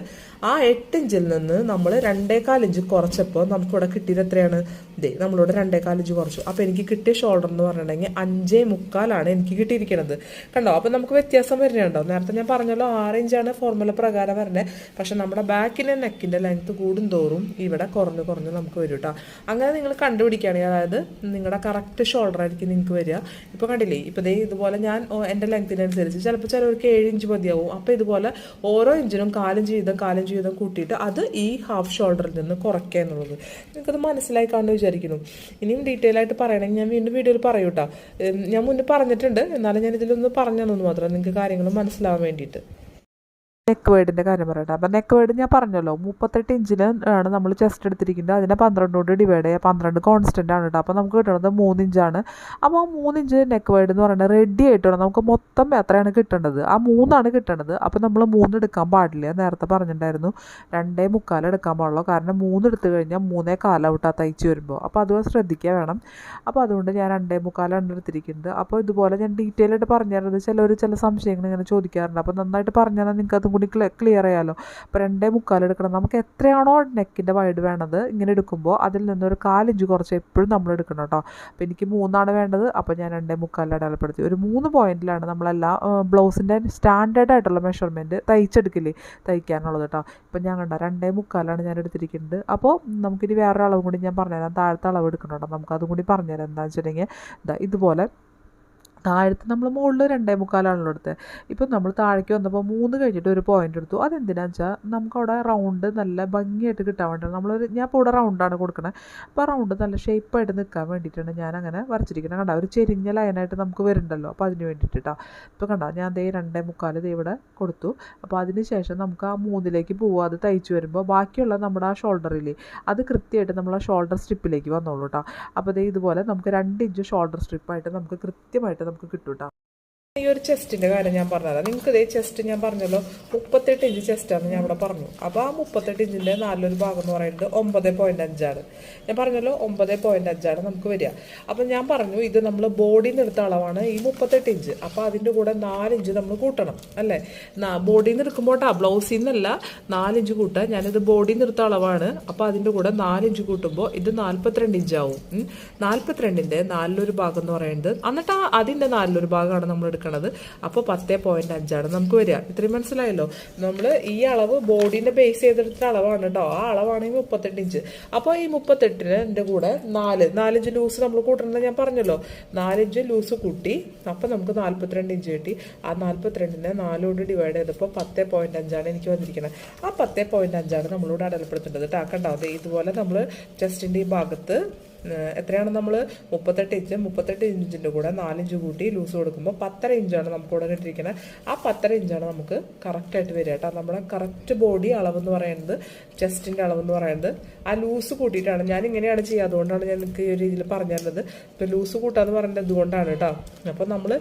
ആ എട്ട് ഇഞ്ചിൽ നിന്ന് നമ്മൾ രണ്ടേകാൽ ഇഞ്ച് കുറച്ചപ്പോൾ നമുക്കിവിടെ കിട്ടിയത് എത്രയാണ്? ദേ നമ്മളിവിടെ രണ്ടേകാൽ ഇഞ്ച് കുറച്ചു. അപ്പോൾ എനിക്ക് കിട്ടിയ ഷോൾഡർ എന്ന് പറഞ്ഞിട്ടുണ്ടെങ്കിൽ അഞ്ചേ മുക്കാലാണ് എനിക്ക് കിട്ടിയിരിക്കുന്നത് കണ്ടോ? അപ്പോൾ നമുക്ക് വ്യത്യാസം വരുന്നുണ്ടോ നേരത്തെ ഞാൻ പറഞ്ഞല്ലോ ആറ് ഇഞ്ചാണ് ഫോർമുല പ്രകാരം വരുന്നത് പക്ഷെ നമ്മുടെ ബാക്കിലെ നെക്കിന്റെ ലെങ്ത് കൂടുന്തോറും ഇവിടെ കുറഞ്ഞ് കുറഞ്ഞ് നമുക്ക് വരും കേട്ടോ അങ്ങനെ നിങ്ങൾ കണ്ടുപിടിക്കുകയാണെങ്കിൽ അതായത് നിങ്ങളുടെ കറക്റ്റ് ഷോൾഡർ ആയിരിക്കും നിങ്ങൾക്ക് വരിക. ഇപ്പോൾ കണ്ടില്ലേ? ഇപ്പോൾ ദേ ഇതുപോലെ ഞാൻ എന്റെ ലെങ്ത്തിനനുസരിച്ച് ചിലപ്പോൾ ചിലവർക്ക് ഏഴ് ഇഞ്ച് മതിയാവും. അപ്പോൾ ഇതുപോലെ ഓരോ ഇഞ്ചിനും കാലഞ്ച് വീതം കാലഞ്ച് വീതം കൂട്ടിയിട്ട് അത് ഈ ഹാഫ് ഷോൾഡറിൽ നിന്ന് കുറയ്ക്കുക എന്നുള്ളത്. നിങ്ങൾക്കത് മനസ്സിലായി കാണുമെന്ന് വിചാരിക്കുന്നു. ഇനിയും ഡീറ്റെയിൽ ആയിട്ട് പറയണമെങ്കിൽ ഞാൻ വീണ്ടും വീഡിയോയിൽ പറയൂ ഞാൻ മുന്നേ പറഞ്ഞിട്ടുണ്ട്. എന്നാലും ഞാൻ ഇതിലൊന്ന് പറഞ്ഞു തന്നു മാത്രം നിങ്ങൾക്ക് കാര്യങ്ങൾ മനസ്സിലാവാൻ വേണ്ടിയിട്ട്. നെക്ക് വേർഡിന്റെ കാര്യം പറയട്ടെ. അപ്പം നെക്ക് വേർഡ് ഞാൻ പറഞ്ഞല്ലോ. മുപ്പത്തെട്ട് ഇഞ്ചിന് ആണ് നമ്മൾ ചെസ്റ്റ് എടുത്തിരിക്കുന്നത്. അതിനെ പന്ത്രണ്ട് കൊണ്ട് ഡിവൈഡ് ചെയ്യുക പന്ത്രണ്ട് കോൺസ്റ്റന്റ് ആണ് കേട്ടോ അപ്പോൾ നമുക്ക് കിട്ടുന്നത് മൂന്ന് ഇഞ്ചാണ് അപ്പോൾ ആ മൂന്ന് ഇഞ്ച് നെക്ക് വേർഡ് എന്ന് പറയുന്നത് റെഡി ആയിട്ട് വേണം നമുക്ക് മൊത്തം എത്രയാണ് കിട്ടേണ്ടത് ആ മൂന്നാണ് കിട്ടേണ്ടത് അപ്പോൾ നമ്മൾ മൂന്ന് എടുക്കാൻ പാടില്ല. നേരത്തെ പറഞ്ഞിട്ടുണ്ടായിരുന്നു. രണ്ടേ മുക്കാൽ എടുക്കാൻ പാടുള്ളൂ. കാരണം മൂന്ന് എടുത്തു കഴിഞ്ഞാൽ മൂന്നേ കാലൗട്ടാ തയ്ച്ച് വരുമ്പോൾ അപ്പോൾ അത് ശ്രദ്ധിക്കുക വേണം. അപ്പോൾ അതുകൊണ്ട് ഞാൻ രണ്ടേ മുക്കാലാണ് എടുത്തിരിക്കുന്നത്. അപ്പോൾ ഇതുപോലെ ഞാൻ ഡീറ്റെയിൽ ആയിട്ട് പറഞ്ഞു തരുന്നത് ചിലർ ചില സംശയങ്ങൾ ഇങ്ങനെ ചോദിക്കാറുണ്ട്. അപ്പോൾ നന്നായിട്ട് പറഞ്ഞാൽ നിങ്ങൾക്ക് അതും കൂടി ക്ലിയർ ചെയ്യാമല്ലോ അപ്പോൾ രണ്ടേ മുക്കാൽ എടുക്കണം. നമുക്ക് എത്രയാണോ നെക്കിന്റെ വൈഡ് വേണത് ഇങ്ങനെ എടുക്കുമ്പോൾ അതിൽ നിന്നൊരു കാലിഞ്ച് കുറച്ച് എപ്പോഴും നമ്മൾ എടുക്കണം കേട്ടോ അപ്പോൾ എനിക്ക് മൂന്നാണ് വേണ്ടത്. അപ്പോൾ ഞാൻ രണ്ടേ മുക്കാലിൽ അടയാളപ്പെടുത്തി. ഒരു മൂന്ന് പോയിന്റിലാണ് നമ്മളെല്ലാ ബ്ലൗസിന്റെ സ്റ്റാൻഡേർഡ് ആയിട്ടുള്ള മെഷർമെന്റ് തയ്ച്ചെടുക്കില്ലേ? തയ്ക്കാനുള്ളത് കേട്ടോ ഇപ്പം ഞാൻ കണ്ട രണ്ടേ മുക്കാലാണ് ഞാൻ എടുത്തിരിക്കുന്നത്. അപ്പോൾ നമുക്കിനി വേറൊരു അളവും കൂടി ഞാൻ പറഞ്ഞുതരാം. താഴത്തെ അളവ് എടുക്കണം കേട്ടോ നമുക്കതും കൂടി പറഞ്ഞുതരാം. എന്താണെന്ന് വെച്ചിട്ടുണ്ടെങ്കിൽ ഇതാ ഇതുപോലെ താഴത്ത് നമ്മൾ മുകളിൽ രണ്ടേ മുക്കാലാണല്ലോ എടുത്തത് ഇപ്പം നമ്മൾ താഴേക്ക് വന്നപ്പോൾ മൂന്ന് കഴിഞ്ഞിട്ട് ഒരു പോയിന്റ് എടുത്തു. അതെന്തിനാന്ന് വെച്ചാൽ നമുക്കവിടെ റൗണ്ട് നല്ല ഭംഗിയായിട്ട് കിട്ടാൻ വേണ്ടിയാണ്. നമ്മളൊരു ഞാൻ ഇപ്പോൾ ഇവിടെ റൗണ്ടാണ് കൊടുക്കണത് അപ്പോൾ റൗണ്ട് നല്ല ഷേപ്പായിട്ട് നിൽക്കാൻ വേണ്ടിയിട്ടാണ് ഞാൻ അങ്ങനെ വരച്ചിരിക്കുന്നത് കണ്ട? ഒരു ചെരിഞ്ഞ ലൈനായിട്ട് നമുക്ക് വരുന്നുണ്ടല്ലോ. അപ്പോൾ അതിന് വേണ്ടിയിട്ടാണ് ഇപ്പോൾ കണ്ട? ഞാൻ ദേ രണ്ടേ മുക്കാൽ ദേ ഇവിടെ കൊടുത്തു. അപ്പോൾ അതിന് ശേഷം നമുക്ക് ആ മൂന്നിലേക്ക് പോവുക. അത് തയ്ച്ചു വരുമ്പോൾ ബാക്കിയുള്ള നമ്മുടെ ആ ഷോൾഡറിൽ അത് കൃത്യമായിട്ട് നമ്മൾ ആ ഷോൾഡർ സ്ട്രിപ്പിലേക്ക് വന്നോളൂ കേട്ടോ അപ്പോൾ ദേ ഇതുപോലെ നമുക്ക് രണ്ട് ഇഞ്ച് ഷോൾഡർ സ്ട്രിപ്പായിട്ട് നമുക്ക് കൃത്യമായിട്ട് നമുക്ക് കിട്ടും കേട്ടോ ഈ ഒരു ചെസ്റ്റിന്റെ കാര്യം ഞാൻ പറഞ്ഞുതരാം നിങ്ങൾക്ക് ഇതേ ചെസ്റ്റ് ഞാൻ പറഞ്ഞല്ലോ മുപ്പത്തെട്ട് ഇഞ്ച് ചെസ്റ്റാണ് ഞാൻ ഇവിടെ പറഞ്ഞു. അപ്പോൾ ആ മുപ്പത്തെട്ട് ഇഞ്ചിന്റെ നാലൊരു ഭാഗം എന്ന് പറയുന്നത് ഒമ്പത് പോയിന്റ് അഞ്ചാണ്. ഞാൻ പറഞ്ഞല്ലോ ഒമ്പത് പോയിന്റ് അഞ്ചാണ് നമുക്ക് വരിക. അപ്പം ഞാൻ പറഞ്ഞു ഇത് നമ്മൾ ബോഡി നിന്ന് അളവാണ് ഈ മുപ്പത്തെട്ട് ഇഞ്ച്. അപ്പോൾ അതിന്റെ കൂടെ നാലിഞ്ച് നമ്മൾ കൂട്ടണം അല്ലേ? ബോഡിയിൽ നിന്ന് എടുക്കുമ്പോട്ടാ ബ്ലൗസിൽ നിന്നല്ല നാലിഞ്ച് കൂട്ടുക ഞാനിത് ബോഡിയിൽ നിന്ന് അളവാണ്. അപ്പോൾ അതിന്റെ കൂടെ നാലിഞ്ച് കൂട്ടുമ്പോൾ ഇത് നാൽപ്പത്തിരണ്ട് ഇഞ്ചാവും. നാൽപ്പത്തിരണ്ടിന്റെ നാലിലൊരു ഭാഗം എന്ന് പറയുന്നത് എന്നിട്ട് അതിന്റെ നാലിലൊരു ഭാഗമാണ് നമ്മൾ എടുക്കേണ്ടത് എടുക്കണത് അപ്പോൾ പത്തേ പോയിന്റ് അഞ്ചാണ് നമുക്ക് വരിക. ഇത്രയും മനസ്സിലായല്ലോ? നമ്മൾ ഈ അളവ് ബോഡീന്റെ ബേസ് ചെയ്തെടുത്ത അളവാണ് കേട്ടോ ആ അളവാണെങ്കിൽ മുപ്പത്തെട്ട് ഇഞ്ച്. അപ്പോൾ ഈ മുപ്പത്തെട്ടിന് എന്റെ കൂടെ നാല്. നാലിഞ്ച് ലൂസ് നമ്മൾ കൂട്ടണമെന്ന് ഞാൻ പറഞ്ഞല്ലോ. നാലിഞ്ച് ലൂസ് കൂട്ടി അപ്പോൾ നമുക്ക് നാൽപ്പത്തിരണ്ട് ഇഞ്ച് കിട്ടി. ആ നാൽപ്പത്തിരണ്ടിനെ നാലോട് ഡിവൈഡ് ചെയ്തപ്പോൾ പത്ത് പോയിന്റ് അഞ്ചാണ് എനിക്ക് വന്നിരിക്കുന്നത് ആ പത്ത് പോയിന്റ് അഞ്ചാണ് നമ്മളോട് അടയാളപ്പെടുത്തേണ്ടത് കേട്ടോ കണ്ടോ? ദേ ഇതുപോലെ നമ്മൾ ചെസ്റ്റിന്റെ ഈ ഭാഗത്ത് എത്രയാണ് നമ്മൾ മുപ്പത്തെട്ട് ഇഞ്ച് മുപ്പത്തെട്ട് ഇഞ്ചിന്റെ കൂടെ നാലിഞ്ച് കൂട്ടി ലൂസ് കൊടുക്കുമ്പോൾ പത്തര ഇഞ്ചാണ് നമുക്ക് ഇവിടെ കിട്ടിയിരിക്കുന്നത് ആ പത്തര ഇഞ്ചാണ് നമുക്ക് കറക്റ്റായിട്ട് വരിക കേട്ടോ. നമ്മുടെ കറക്റ്റ് ബോഡി അളവെന്ന് പറയുന്നത് ചെസ്റ്റിന്റെ അളവെന്ന് പറയുന്നത് ആ ലൂസ് കൂട്ടിയിട്ടാണ്. ഞാൻ ഇങ്ങനെയാണ് ചെയ്യുക. അതുകൊണ്ടാണ് ഞാൻ എനിക്ക് ഈ രീതിയിൽ പറഞ്ഞു തരുന്നത് ഇപ്പം ലൂസ് കൂട്ടാന്ന് പറയുന്നത് അതുകൊണ്ടാണ് കേട്ടോ. അപ്പോൾ നമ്മൾ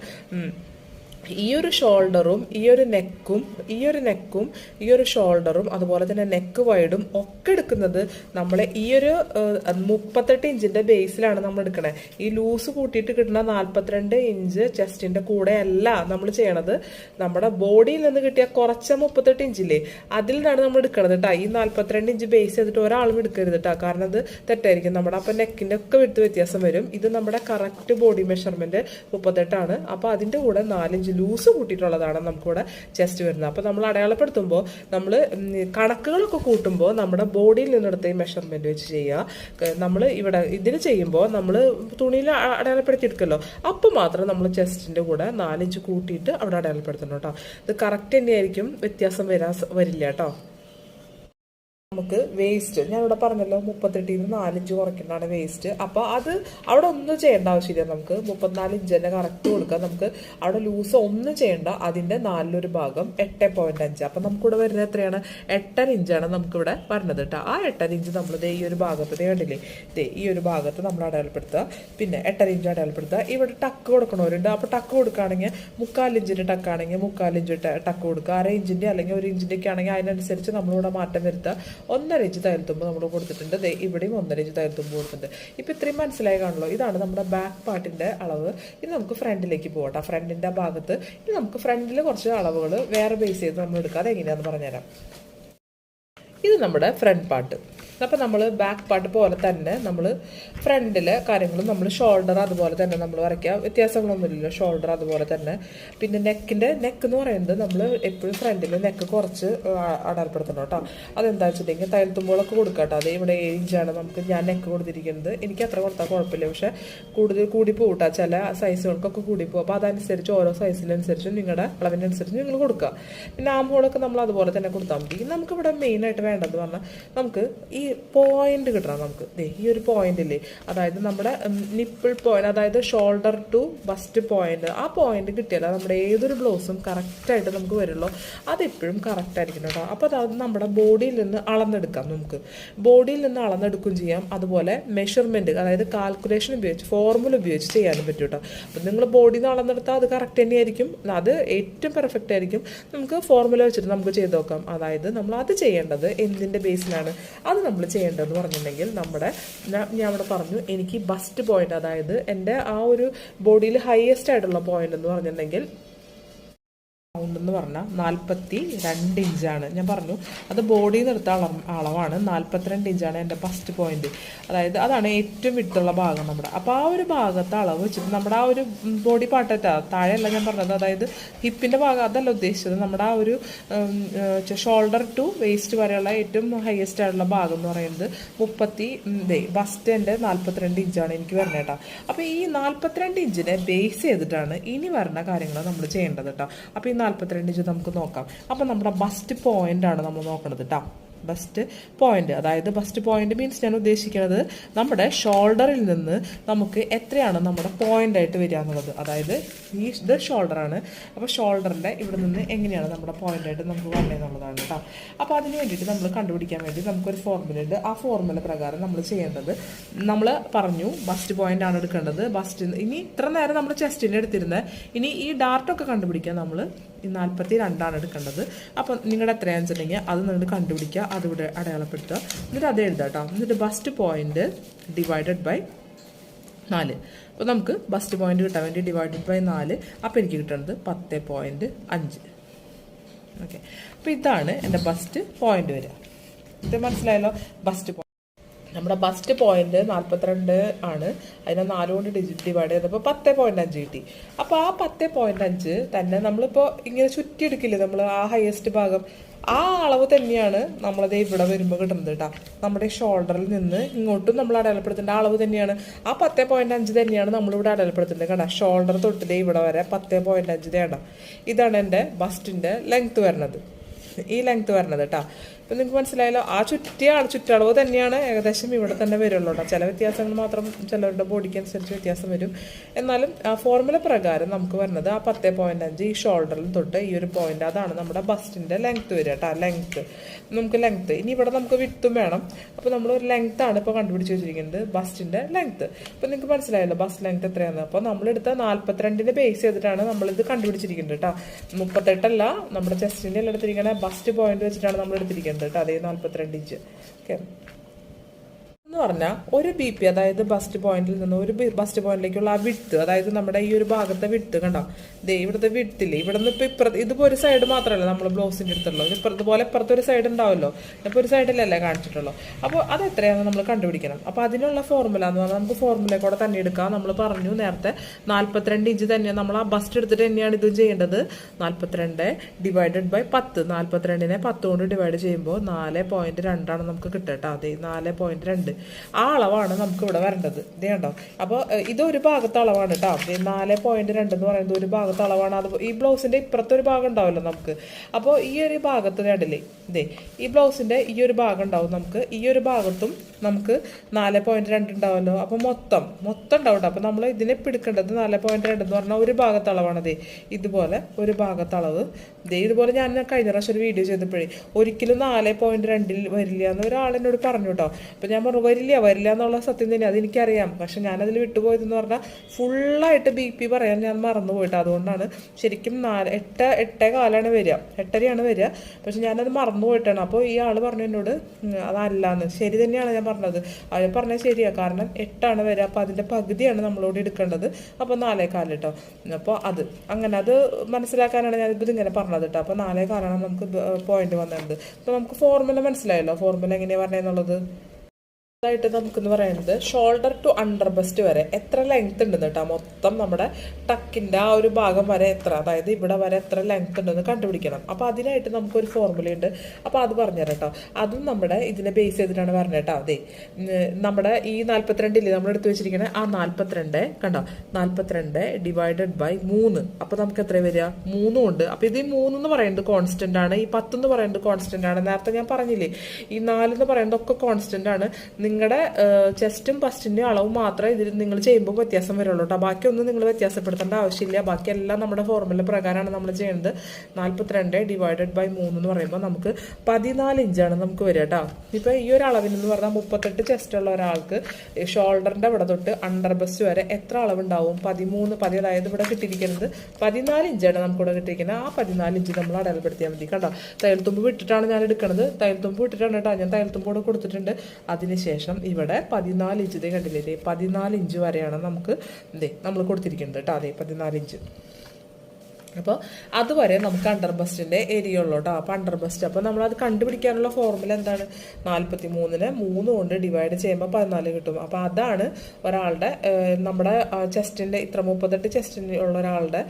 ഈ ഒരു ഷോൾഡറും ഈ ഒരു നെക്കും ഈ ഒരു നെക്കും ഈ ഒരു ഷോൾഡറും അതുപോലെ തന്നെ നെക്ക് വൈഡും ഒക്കെ എടുക്കുന്നത് നമ്മളെ ഈ ഒരു മുപ്പത്തെട്ട് ഇഞ്ചിന്റെ ബേസിലാണ് നമ്മൾ എടുക്കണേ. ഈ ലൂസ് കൂട്ടിയിട്ട് കിട്ടുന്ന നാൽപ്പത്തിരണ്ട് ഇഞ്ച് ചെസ്റ്റിന്റെ കൂടെ അല്ല നമ്മൾ ചെയ്യണത്. നമ്മുടെ ബോഡിയിൽ നിന്ന് കിട്ടിയ കുറച്ച മുപ്പത്തെട്ട് ഇഞ്ചില്ലേ അതിൽ നിന്നാണ് നമ്മൾ എടുക്കണത് കേട്ടോ ഈ നാൽപ്പത്തിരണ്ട് ഇഞ്ച് ബേസ് ചെയ്തിട്ട് ഒരാളും എടുക്കരുത് കേട്ടോ കാരണം അത് തെറ്റായിരിക്കും. നമ്മുടെ അപ്പം നെക്കിന്റെ ഒക്കെ വിട്ട് വ്യത്യാസം വരും. ഇത് നമ്മുടെ കറക്റ്റ് ബോഡി മെഷർമെന്റ് മുപ്പത്തെട്ടാണ്. അപ്പോൾ അതിന്റെ കൂടെ നാലിഞ്ച് ലൂസ് കൂട്ടിയിട്ടുള്ളതാണ് നമുക്കിവിടെ ചെസ്റ്റ് വരുന്നത്. അപ്പോൾ നമ്മൾ അടയാളപ്പെടുത്തുമ്പോൾ നമ്മൾ കണക്കുകളൊക്കെ കൂട്ടുമ്പോൾ നമ്മുടെ ബോഡിയിൽ നിന്നെടുത്ത് മെഷർമെന്റ് വെച്ച് ചെയ്യുക. നമ്മൾ ഇവിടെ ഇതിന് ചെയ്യുമ്പോൾ നമ്മൾ തുണിയിൽ അടയാളപ്പെടുത്തി അടയാളപ്പെടുത്തിയെടുക്കല്ലോ അപ്പോൾ മാത്രം നമ്മൾ ചെസ്റ്റിന്റെ കൂടെ നാലിഞ്ച് കൂട്ടിയിട്ട് അവിടെ അടയാളപ്പെടുത്തണം കേട്ടോ. ഇത് കറക്റ്റ് തന്നെയായിരിക്കും. വ്യത്യാസം വരാൻ സ- വരില്ല കേട്ടോ. നമുക്ക് വേസ്റ്റ് ഞാനിവിടെ പറഞ്ഞല്ലോ മുപ്പത്തെട്ടിൽ നിന്ന് നാലിഞ്ച് കുറയ്ക്കേണ്ടതാണ് വേസ്റ്റ് അപ്പോൾ അത് അവിടെ ഒന്നും ചെയ്യേണ്ട ആവശ്യമില്ല നമുക്ക്. മുപ്പത്തിനാല് ഇഞ്ച് തന്നെ കറക്റ്റ് കൊടുക്കാം. നമുക്ക് അവിടെ ലൂസ് ഒന്നും ചെയ്യേണ്ട. അതിന്റെ നാലിലൊരു ഭാഗം എട്ട് പോയിന്റ് അഞ്ച്. അപ്പം നമുക്കിവിടെ വരുന്നത് എത്രയാണ്? എട്ടര ഇഞ്ചാണ് നമുക്കിവിടെ വരുന്നത് കേട്ടോ. ആ എട്ടര ഇഞ്ച് നമ്മൾ ദേ ഈ ഒരു ഭാഗത്ത് ദേ കണ്ടില്ലേ? ദേ ഈ ഒരു ഭാഗത്ത് നമ്മൾ അടയാളപ്പെടുത്തുക. പിന്നെ എട്ടര ഇഞ്ച് അടയാളപ്പെടുത്തുക. ഇവിടെ ടക്ക് കൊടുക്കണവരുണ്ട്. അപ്പോൾ ടക്ക് കൊടുക്കുകയാണെങ്കിൽ മുക്കാലിഞ്ചിന്റെ ടക്കാണെങ്കിൽ മുക്കാലിഞ്ച് ടക്ക് കൊടുക്കുക. അര ഇഞ്ചിന്റെ അല്ലെങ്കിൽ ഒരു ഇഞ്ചിന്റെയൊക്കെ ആണെങ്കിൽ അതിനനുസരിച്ച് നമ്മളിവിടെ മാറ്റം വരുത്തുക. ഒന്നര ഇഞ്ച് തയ്യൽത്തുമ്പ് നമ്മൾ കൊടുത്തിട്ടുണ്ട്. ദേ ഇവിടെയും ഒന്നര ഇഞ്ച് തയ്യൽത്തുമ്പ് കൊടുത്തിട്ടുണ്ട്. ഇപ്പം ഇത്രയും മനസ്സിലായി കാണുള്ളൂ ഇതാണ് നമ്മുടെ ബാക്ക് പാർട്ടിന്റെ അളവ്. ഇനി നമുക്ക് ഫ്രണ്ടിലേക്ക് പോകട്ടെ ഫ്രണ്ടിന്റെ ഭാഗത്ത് ഇനി നമുക്ക് ഫ്രണ്ടിൽ കുറച്ച് അളവുകൾ വേറെ ബേസ് ചെയ്ത് നമ്മൾ എടുക്കുക അതെങ്ങനെയാണെന്ന് പറഞ്ഞുതരാം. ഇത് നമ്മുടെ ഫ്രണ്ട് പാർട്ട് അപ്പം നമ്മൾ ബാക്ക് പാർട്ട് പോലെ തന്നെ നമ്മൾ ഫ്രണ്ടിലെ കാര്യങ്ങളും നമ്മൾ ഷോൾഡർ അതുപോലെ തന്നെ നമ്മൾ വരയ്ക്കുക. വ്യത്യാസങ്ങളൊന്നുമില്ലല്ലോ ഷോൾഡർ അതുപോലെ തന്നെ. പിന്നെ നെക്കിന്റെ നെക്ക് എന്ന് പറയുന്നത് നമ്മൾ എപ്പോഴും ഫ്രണ്ടിൽ നെക്ക് കുറച്ച് അടർപ്പെടുത്തണം കേട്ടോ. അതെന്താ വെച്ചിട്ടുണ്ടെങ്കിൽ തയ്യൽത്തുമ്പോളൊക്കെ കൊടുക്കാം കേട്ടോ. അത് ഇവിടെ ഏഴ് ഇഞ്ചാണ് നമുക്ക് ഞാൻ നെക്ക് കൊടുത്തിരിക്കുന്നത്. എനിക്ക് അത്ര കൊടുത്താൽ കുഴപ്പമില്ല. പക്ഷേ കൂടുതൽ കൂടി പോകട്ടാ ചില സൈസുകൾക്കൊക്കെ കൂടി പോകും അപ്പോൾ അതനുസരിച്ച് ഓരോ സൈസിനനുസരിച്ച് നിങ്ങളുടെ അളവിനനുസരിച്ച് നിങ്ങൾ കൊടുക്കുക. പിന്നെ ആം ഹോളൊക്കെ നമ്മൾ അതുപോലെ തന്നെ കൊടുത്താൽ മതി. നമുക്കിവിടെ മെയിനായിട്ട് വേണ്ടതെന്ന് പറഞ്ഞാൽ നമുക്ക് ഈ പോയിന്റ് കിട്ടണം നമുക്ക്. ദേ ഈ ഒരു പോയിന്റ് ഇല്ലേ? അതായത് നമ്മുടെ നിപ്പിൾ പോയിന്റ് അതായത് ഷോൾഡർ ടു ബസ്റ്റ് പോയിന്റ് ആ പോയിന്റ് കിട്ടിയാൽ നമ്മുടെ ഏതൊരു ബ്ലൗസും കറക്റ്റായിട്ട് നമുക്ക് വരുള്ളൂ. അതെപ്പോഴും കറക്റ്റ് ആയിരിക്കണം കേട്ടോ. അപ്പോൾ അത് നമ്മുടെ ബോഡിയിൽ നിന്ന് അളന്നെടുക്കാം നമുക്ക്. ബോഡിയിൽ നിന്ന് അളന്നെടുക്കും ചെയ്യാം. അതുപോലെ മെഷർമെന്റ് അതായത് കാൽക്കുലേഷൻ ഉപയോഗിച്ച് ഫോർമുല ഉപയോഗിച്ച് ചെയ്യാനും പറ്റും കേട്ടോ. അപ്പം നിങ്ങൾ ബോഡിയിൽ നിന്ന് അളന്നെടുത്താൽ അത് കറക്റ്റ് തന്നെയായിരിക്കും. അത് ഏറ്റവും പെർഫെക്റ്റ് ആയിരിക്കും. നമുക്ക് ഫോർമുല വെച്ചിട്ട് നമുക്ക് ചെയ്ത് നോക്കാം. അതായത് നമ്മൾ അത് ചെയ്യേണ്ടത് എന്തിന്റെ ബേസിലാണ് അത് നമ്മൾ ചെയ്യേണ്ടതെന്ന് പറഞ്ഞിട്ടുണ്ടെങ്കിൽ നമ്മുടെ ഞാൻ അവിടെ പറഞ്ഞു എനിക്ക് ബസ്റ്റ് പോയിന്റ് അതായത് എന്റെ ആ ഒരു ബോഡിയിൽ ഹയസ്റ്റ് ആയിട്ടുള്ള പോയിന്റ് എന്ന് പറഞ്ഞിട്ടുണ്ടെങ്കിൽ റൗണ്ട് എന്ന് പറഞ്ഞാൽ നാൽപ്പത്തി രണ്ട് ഇഞ്ചാണ്. ഞാൻ പറഞ്ഞു അത് ബോഡി നിർത്ത എടുത്ത അളവ് അളവാണ്. നാൽപ്പത്തിരണ്ട് ഇഞ്ചാണ് എന്റെ ഫസ്റ്റ് പോയിന്റ് അതായത് അതാണ് ഏറ്റവും വിട്ടുള്ള ഭാഗം നമ്മുടെ. അപ്പോൾ ആ ഒരു ഭാഗത്തെ അളവ് വെച്ചിട്ട് നമ്മുടെ ആ ഒരു ബോഡി പാട്ടറ്റ താഴെയല്ല ഞാൻ പറഞ്ഞത്. അതായത് ഹിപ്പിന്റെ ഭാഗം അതല്ല ഉദ്ദേശിച്ചത്. നമ്മുടെ ആ ഒരു ഷോൾഡർ ടു വേസ്റ്റ് വരെയുള്ള ഏറ്റവും ഹയസ്റ്റ് ആയിട്ടുള്ള ഭാഗം എന്ന് പറയുന്നത് മുപ്പത്തി ദേ ബസ്റ്റിന്റെ നാൽപ്പത്തിരണ്ട് ഇഞ്ചാണ് എനിക്ക് വരുന്നത് കേട്ടോ. അപ്പോൾ ഈ നാൽപ്പത്തിരണ്ട് ഇഞ്ചിനെ ബേസ് ചെയ്തിട്ടാണ് ഇനി വരുന്ന കാര്യങ്ങൾ നമ്മൾ ചെയ്യേണ്ടത് കേട്ടോ. അപ്പോൾ ഈ നാൽപ്പത്തിരണ്ട് ഇഞ്ച് നമുക്ക് നോക്കാം. അപ്പോൾ നമ്മുടെ ബസ്റ്റ് പോയിന്റ് ആണ് നമ്മൾ നോക്കുന്നത് കേട്ടോ ബസ്റ്റ് പോയിന്റ് അതായത് ബസ്റ്റ് പോയിന്റ് മീൻസ് ഞാൻ ഉദ്ദേശിക്കുന്നത് നമ്മുടെ ഷോൾഡറിൽ നിന്ന് നമുക്ക് എത്രയാണ് നമ്മുടെ പോയിന്റ് ആയിട്ട് വരിക എന്നുള്ളത്. അതായത് ഈ ഇത് ഷോൾഡറാണ് അപ്പോൾ ഷോൾഡറിന്റെ ഇവിടെ നിന്ന് എങ്ങനെയാണ് നമ്മുടെ പോയിന്റ് ആയിട്ട് നമുക്ക് വരണേ എന്നുള്ളതാണ് കേട്ടോ അപ്പോൾ അതിന് വേണ്ടിയിട്ട് നമ്മൾ കണ്ടുപിടിക്കാൻ വേണ്ടി നമുക്കൊരു ഫോർമുല ഉണ്ട്. ആ ഫോർമുല പ്രകാരം നമ്മൾ ചെയ്യേണ്ടത് നമ്മൾ പറഞ്ഞു ബസ്റ്റ് പോയിന്റ് ആണ് എടുക്കേണ്ടത്. ബസ്റ്റ് ഇനി ഇത്ര നേരം നമ്മൾ ചെസ്റ്റിന്റെ എടുത്തിരുന്നത് ഇനി ഈ ഡാർട്ടൊക്കെ കണ്ടുപിടിക്കാൻ നമ്മൾ നാൽപ്പത്തി രണ്ടാണ് എടുക്കേണ്ടത്. അപ്പം നിങ്ങളുടെ എത്രയാണെന്ന് വെച്ചിട്ടുണ്ടെങ്കിൽ അത് നിങ്ങൾ കണ്ടുപിടിക്കുക അതിവിടെ അടയാളപ്പെടുത്തുക. എന്നിട്ട് അത് എഴുതാം കേട്ടോ എന്നിട്ട് ബസ്റ്റ് പോയിന്റ് ഡിവൈഡഡ് ബൈ നാല്. അപ്പോൾ നമുക്ക് ബസ്റ്റ് പോയിന്റ് കിട്ടാൻ വേണ്ടി ഡിവൈഡഡ് ബൈ നാല്. അപ്പോൾ എനിക്ക് കിട്ടുന്നത് പത്ത് പോയിന്റ് അഞ്ച്. ഓക്കെ അപ്പോൾ ഇതാണ് എന്റെ ബസ്റ്റ് പോയിന്റ് വരിക. ഇത് മനസ്സിലായല്ലോ? ബസ്റ്റ് നമ്മുടെ ബസ്റ്റ് പോയിന്റ് നാൽപ്പത്തിരണ്ട് ആണ്. അതിനെ നാലുകൊണ്ട് ഡിവൈഡ് ചെയ്തപ്പോൾ പത്ത് പോയിന്റ് അഞ്ച് കിട്ടി. അപ്പോൾ ആ പത്ത് പോയിന്റ് അഞ്ച് തന്നെ നമ്മളിപ്പോൾ ഇങ്ങനെ ചുറ്റിയെടുക്കില്ലേ നമ്മൾ ആ ഹയസ്റ്റ് ഭാഗം? ആ അളവ് തന്നെയാണ് നമ്മളത് ഇവിടെ വരുമ്പോൾ കിട്ടുന്നത് കേട്ടോ. നമ്മുടെ ഷോൾഡറിൽ നിന്ന് ഇങ്ങോട്ടും നമ്മൾ അടയാളപ്പെടുത്തേണ്ട അളവ് തന്നെയാണ്. ആ പത്ത് പോയിന്റ് അഞ്ച് തന്നെയാണ് നമ്മളിവിടെ അടയാളപ്പെടുത്തേണ്ടത് കേട്ടോ. ഷോൾഡർ തൊട്ടിലേ ഇവിടെ വരെ പത്ത് പോയിന്റ് അഞ്ച് തേടാം ഇതാണ് എന്റെ ബസ്റ്റിന്റെ ലെങ്ത് വരുന്നത്. ഈ ലെങ്ത് വരുന്നത് കേട്ടോ. ഇപ്പം നിങ്ങൾക്ക് മനസ്സിലായല്ലോ ആ ചുറ്റിയ ആൾ ചുറ്റളവ് തന്നെയാണ് ഏകദേശം ഇവിടെ തന്നെ വരുള്ളൂ കേട്ടോ ചില വ്യത്യാസങ്ങൾ മാത്രം ചിലരുടെ ബോഡിക്ക് അനുസരിച്ച് വ്യത്യാസം വരും. എന്നാലും ആ ഫോർമുല പ്രകാരം നമുക്ക് വരുന്നത് ആ പത്ത് പോയിന്റ് അഞ്ച് ഈ ഷോൾഡറിൽ തൊട്ട് ഈ ഒരു പോയിന്റ് അതാണ് നമ്മുടെ ബസ്റ്റിന്റെ ലെങ്ത് വരിക കേട്ടോ ലെങ്ത് നമുക്ക് ലെങ്ത് ഇനി ഇവിടെ നമുക്ക് വിട്ടും വേണം. അപ്പോൾ നമ്മൾ ഒരു ലെങ്ത്താണ് ഇപ്പോൾ കണ്ടുപിടിച്ച് വെച്ചിരിക്കുന്നത് ബസ്റ്റിന്റെ ലെങ്ത് അപ്പോൾ നിങ്ങൾക്ക് മനസ്സിലായല്ലോ ബസ് ലെങ്ത് എത്രയാണ്? അപ്പോൾ നമ്മളെടുത്ത നാൽപ്പത്തിരണ്ടിനെ ബേസ് ചെയ്തിട്ടാണ് നമ്മളിത് കണ്ടുപിടിച്ചിരിക്കുന്നത് കേട്ടോ മുപ്പത്തെട്ടല്ല നമ്മുടെ ചെസ്റ്റിന്റെ എല്ലാം എടുത്തിരിക്കുന്നത് ബസ്റ്റ് പോയിന്റ് വെച്ചിട്ടാണ് നമ്മൾ എടുത്തിരിക്കുന്നത് കേട്ടോ. അതേ നാൽപ്പത്തിരണ്ട് ഇഞ്ച്. ഓക്കെ? എന്ന് പറഞ്ഞാൽ ഒരു ബി പി അതായത് ബസ്റ്റ് പോയിന്റിൽ നിന്ന് ഒരു ബസ്റ്റ് പോയിന്റിലേക്കുള്ള ആ വിട്ട് അതായത് നമ്മുടെ ഈ ഒരു ഭാഗത്തെ വിട്ട് കണ്ടോ? ദേ ഇവിടുത്തെ വിട്ടില്ലേ? ഇവിടെ നിന്ന് ഇപ്പൊ ഇപ്പുറത്ത് ഇതിപ്പോ ഒരു സൈഡ് മാത്രമല്ല നമ്മൾ ബ്ലൗസിന്റെ അടുത്തുള്ളൂ ഇപ്പുറത്ത് ഇതുപോലെ ഇപ്പുറത്ത് ഒരു സൈഡ് ഉണ്ടാവുമല്ലോ? ഇപ്പൊ ഒരു സൈഡിലല്ലേ കാണിച്ചിട്ടുള്ളൂ. അപ്പോൾ അത് എത്രയാണെന്ന് നമ്മൾ കണ്ടുപിടിക്കണം. അപ്പോൾ അതിനുള്ള ഫോർമുല എന്ന് പറഞ്ഞാൽ നമുക്ക് ഫോർമുല കൂടെ തന്നെ എടുക്കാം. നമ്മൾ പറഞ്ഞു നേരത്തെ നാൽപ്പത്തിരണ്ട് ഇഞ്ച് തന്നെ നമ്മൾ ആ ബസ്റ്റ് എടുത്തിട്ട് തന്നെയാണ് ഇത് ചെയ്യേണ്ടത്. നാൽപ്പത്തിരണ്ട് ഡിവൈഡഡ് ബൈ പത്ത്. നാൽപ്പത്തിരണ്ടിനെ പത്ത് കൊണ്ട് ഡിവൈഡ് ചെയ്യുമ്പോൾ നാല് പോയിന്റ് രണ്ടാണ് നമുക്ക് കിട്ടുക കേട്ടോ. അതെ നാല് പോയിന്റ് രണ്ട്. ആ അളവാണ് നമുക്ക് ഇവിടെ വരേണ്ടത്. ഇത് കണ്ടോ? അപ്പോൾ ഇതൊരു ഭാഗത്തെ അളവാണ് കേട്ടോ നാല് പോയിന്റ് രണ്ട് എന്ന് പറയുന്നത് ഒരു ഭാഗത്തെ അളവാണ്. അത് ഈ ബ്ലൗസിന്റെ ഇപ്പുറത്തെ ഒരു ഭാഗം ഉണ്ടാവുമല്ലോ നമുക്ക്. അപ്പോൾ ഈ ഒരു ഭാഗത്ത് കണ്ടില്ലേ? ഇതേ ഈ ബ്ലൗസിന്റെ ഈ ഒരു ഭാഗം ഉണ്ടാവും നമുക്ക്. ഈ ഒരു ഭാഗത്തും നമുക്ക് നാല് പോയിന്റ് രണ്ട് ഉണ്ടാവുമല്ലോ അപ്പോൾ മൊത്തം മൊത്തം ഉണ്ടാവും കേട്ടോ അപ്പോൾ നമ്മൾ ഇതിനെ പിടിക്കേണ്ടത് നാല് പോയിന്റ് രണ്ട് എന്ന് പറഞ്ഞാൽ ഒരു ഭാഗത്തെ അളവാണ് ദേ. ഇതുപോലെ ഒരു ഭാഗത്തെ ദേ ഇതുപോലെ ഞാൻ കഴിഞ്ഞ പ്രാവശ്യം ഒരു വീഡിയോ ചെയ്തപ്പോഴേ ഒരിക്കലും നാല് പോയിന്റ് രണ്ടിൽ വരില്ല എന്ന് ഒരാൾ എന്നോട് പറഞ്ഞു കേട്ടോ. അപ്പോൾ ഞാൻ പറഞ്ഞു വരില്ല വരില്ല എന്നുള്ള സത്യം തന്നെ അതെനിക്കറിയാം. പക്ഷെ ഞാനതിൽ വിട്ടുപോയതെന്ന് പറഞ്ഞാൽ ഫുള്ളായിട്ട് ബി പി പറയാൻ ഞാൻ മറന്നു പോയിട്ട് അതുകൊണ്ടാണ് ശരിക്കും നാല് എട്ട് എട്ടേ കാലാണ് വരിക. എട്ടരയാണ് വരിക. പക്ഷെ ഞാനത് മറന്നു പോയിട്ടാണ് അപ്പോൾ ഈ ആൾ പറഞ്ഞു എന്നോട് അതല്ലാന്ന്. ശരി തന്നെയാണ് ഞാൻ പറഞ്ഞത്. അയാൾ പറഞ്ഞാൽ ശരിയാ. കാരണം എട്ടാണ് വരിക. അപ്പോൾ അതിന്റെ പകുതിയാണ് നമ്മളോട് എടുക്കേണ്ടത്. അപ്പോൾ നാലേ കാലം കേട്ടോ. അപ്പോൾ അത്. അങ്ങനെ അത് മനസ്സിലാക്കാനാണ് ഞാനിപ്പോൾ ഇതിങ്ങനെ ഇങ്ങനെ പറഞ്ഞത് കേട്ടോ അപ്പോൾ നാലേ കാലാണ് നമുക്ക് പോയിന്റ് വന്നത് അപ്പോൾ നമുക്ക് ഫോർമുല മനസ്സിലായല്ലോ. ഫോർമുല എങ്ങനെയാണ് പറഞ്ഞതെന്നുള്ളത് ായിട്ട് നമുക്കെന്ന് പറയുന്നത് ഷോൾഡർ ടു അണ്ടർ ബസ്റ്റ് വരെ എത്ര ലെങ്ത് ഉണ്ടെന്ന് കേട്ടോ. മൊത്തം നമ്മുടെ ടക്കിന്റെ ആ ഒരു ഭാഗം വരെ എത്ര അതായത് ഇവിടെ വരെ എത്ര ലെങ്ത് ഉണ്ടെന്ന് കണ്ടുപിടിക്കണം. അപ്പൊ അതിനായിട്ട് നമുക്കൊരു ഫോർമുല ഉണ്ട്. അപ്പൊ അത് പറഞ്ഞുതരാം കേട്ടോ. അതും നമ്മുടെ ഇതിനെ ബേസ് ചെയ്തിട്ടാണ് പറഞ്ഞത് കേട്ടോ. അതെ നമ്മുടെ ഈ നാല്പത്തിരണ്ട് ഇല്ലേ? നമ്മൾ എടുത്തു വെച്ചിരിക്കണേ ആ നാല്പത്തിരണ്ട് കണ്ടോ? നാല്പത്തിരണ്ട് ഡിവൈഡഡ് ബൈ മൂന്ന്. അപ്പൊ നമുക്ക് എത്ര വരിക? മൂന്നും ഉണ്ട്. അപ്പോൾ ഇത് ഈ മൂന്നെന്ന് പറയുന്നത് കോൺസ്റ്റന്റ് ആണ്. ഈ പത്ത് എന്ന് പറയുന്നത് കോൺസ്റ്റന്റ് ആണ്. നേരത്തെ ഞാൻ പറഞ്ഞില്ലേ? ഈ നാലെന്ന് എന്ന് പറയുന്നത് ഒക്കെ കോൺസ്റ്റന്റ് ആണ്. നിങ്ങളുടെ ചെസ്റ്റും പസ്റ്റിന്റെയും അളവ് മാത്രമേ ഇതിൽ നിങ്ങൾ ചെയ്യുമ്പോൾ വ്യത്യാസം വരുള്ളൂ കേട്ടോ ബാക്കിയൊന്നും നിങ്ങൾ വ്യത്യാസപ്പെടുത്തേണ്ട ആവശ്യമില്ല. ബാക്കിയെല്ലാം നമ്മുടെ ഫോർമുല പ്രകാരമാണ് നമ്മൾ ചെയ്യുന്നത്. നാൽപ്പത്തിരണ്ട് ഡിവൈഡഡ് ബൈ മൂന്ന് എന്ന് പറയുമ്പോൾ നമുക്ക് പതിനാല് ഇഞ്ചാണ് നമുക്ക് വരിക കേട്ടോ ഇപ്പോൾ ഈ ഒരു അളവിനെന്ന് പറഞ്ഞാൽ മുപ്പത്തെട്ട് ചെസ്റ്റ് ഉള്ള ഒരാൾക്ക് ഷോൾഡറിന്റെ ഇവിടെ തൊട്ട് അണ്ടർ ബസ്റ്റ് വരെ എത്ര അളവുണ്ടാവും? പതിമൂന്ന് പതി അതായത് ഇവിടെ കിട്ടിയിരിക്കുന്നത് പതിനാല് ഇഞ്ചാണ് നമുക്കിവിടെ കിട്ടിയിരിക്കുന്നത്. ആ പതിനാല് ഇഞ്ച് നമ്മൾ അടയാളപ്പെടുത്തിയാൽ മതി കണ്ടോ തയ്യൽത്തുമ്പ് വിട്ടിട്ടാണ് ഞാൻ എടുക്കുന്നത് തയ്യൽത്തുമ്പ് വിട്ടിട്ടാണ് കേട്ടോ. ഞാൻ തയ്യൽത്തുമ്പ് കൂടെ കൊടുത്തിട്ടുണ്ട്. അതിനുശേഷം ഇവിടെ പതിനാല് ഇഞ്ച്. ഇതേ കണ്ടില്ലേ ദേ പതിനാല് ഇഞ്ച് വരെയാണ് നമുക്ക് ഇതേ നമ്മൾ കൊടുത്തിരിക്കുന്നത് കേട്ടോ. അതെ പതിനാല് ഇഞ്ച്. അപ്പോൾ അതുവരെ നമുക്ക് അണ്ടർ ബസ്റ്റിന്റെ ഏരിയ ഉള്ളൂ കേട്ടോ അപ്പോൾ അണ്ടർ ബസ്റ്റ് അപ്പോൾ നമ്മളത് കണ്ടുപിടിക്കാനുള്ള ഫോർമുല എന്താണ്? നാൽപ്പത്തി മൂന്നിന് മൂന്ന് കൊണ്ട് ഡിവൈഡ് ചെയ്യുമ്പോൾ പതിനാല് കിട്ടും. അപ്പോൾ അതാണ് ഒരാളുടെ നമ്മുടെ ചെസ്റ്റിന്റെ ഇത്ര മുപ്പത്തെട്ട് ചെസ്റ്റിന് ഉള്ള ഒരാളുടെ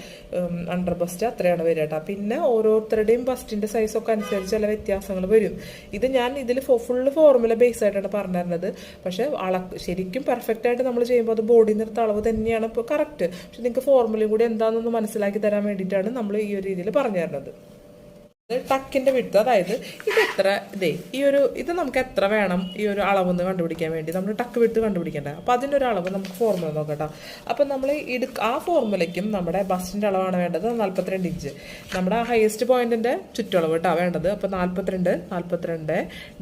അണ്ടർ ബസ്റ്റ് അത്രയാണ് വരിക കേട്ടോ പിന്നെ ഓരോരുത്തരുടെയും ബസ്റ്റിന്റെ സൈസൊക്കെ അനുസരിച്ച് ചില വ്യത്യാസങ്ങൾ വരും. ഇത് ഞാൻ ഇതിൽ ഫുള്ള് ഫോർമുല ബേസ് ആയിട്ടാണ് പറഞ്ഞിരുന്നത്. പക്ഷേ അള ശരിക്കും പെർഫെക്റ്റ് ആയിട്ട് നമ്മൾ ചെയ്യുമ്പോൾ അത് ബോഡി നിർത്ത അളവ് തന്നെയാണ് ഇപ്പോൾ കറക്റ്റ് പക്ഷെ നിങ്ങൾക്ക് ഫോർമുലയും കൂടി എന്താണെന്നൊന്ന് മനസ്സിലാക്കി തരാൻ വേണ്ടിയിട്ടാണ് നമ്മൾ ഈ ഒരു രീതിയിൽ പറഞ്ഞു തരുന്നത്. ടക്കിന്റെ വിട്ടു അതായത് ഇത് എത്ര ഇതേ ഈ ഒരു ഇത് നമുക്ക് എത്ര വേണം? ഈ ഒരു അളവെന്ന് കണ്ടുപിടിക്കാൻ വേണ്ടി. നമ്മൾ ടക്ക് വിട്ട് കണ്ടുപിടിക്കേണ്ട. അപ്പൊ അതിന്റെ ഒരു അളവ് നമുക്ക് ഫോർമുല നോക്കട്ടോ. അപ്പൊ നമ്മൾ ഇടു ആ ഫോർമുലയ്ക്കും നമ്മുടെ ബസ്സിന്റെ അളവാണ് വേണ്ടത് നാല്പത്തിരണ്ട് ഇഞ്ച് നമ്മുടെ ഹയസ്റ്റ് പോയിന്റിന്റെ ചുറ്റളവ് കേട്ടോ വേണ്ടത്. അപ്പൊ നാല്പത്തിരണ്ട് നാല്പത്തിരണ്ട്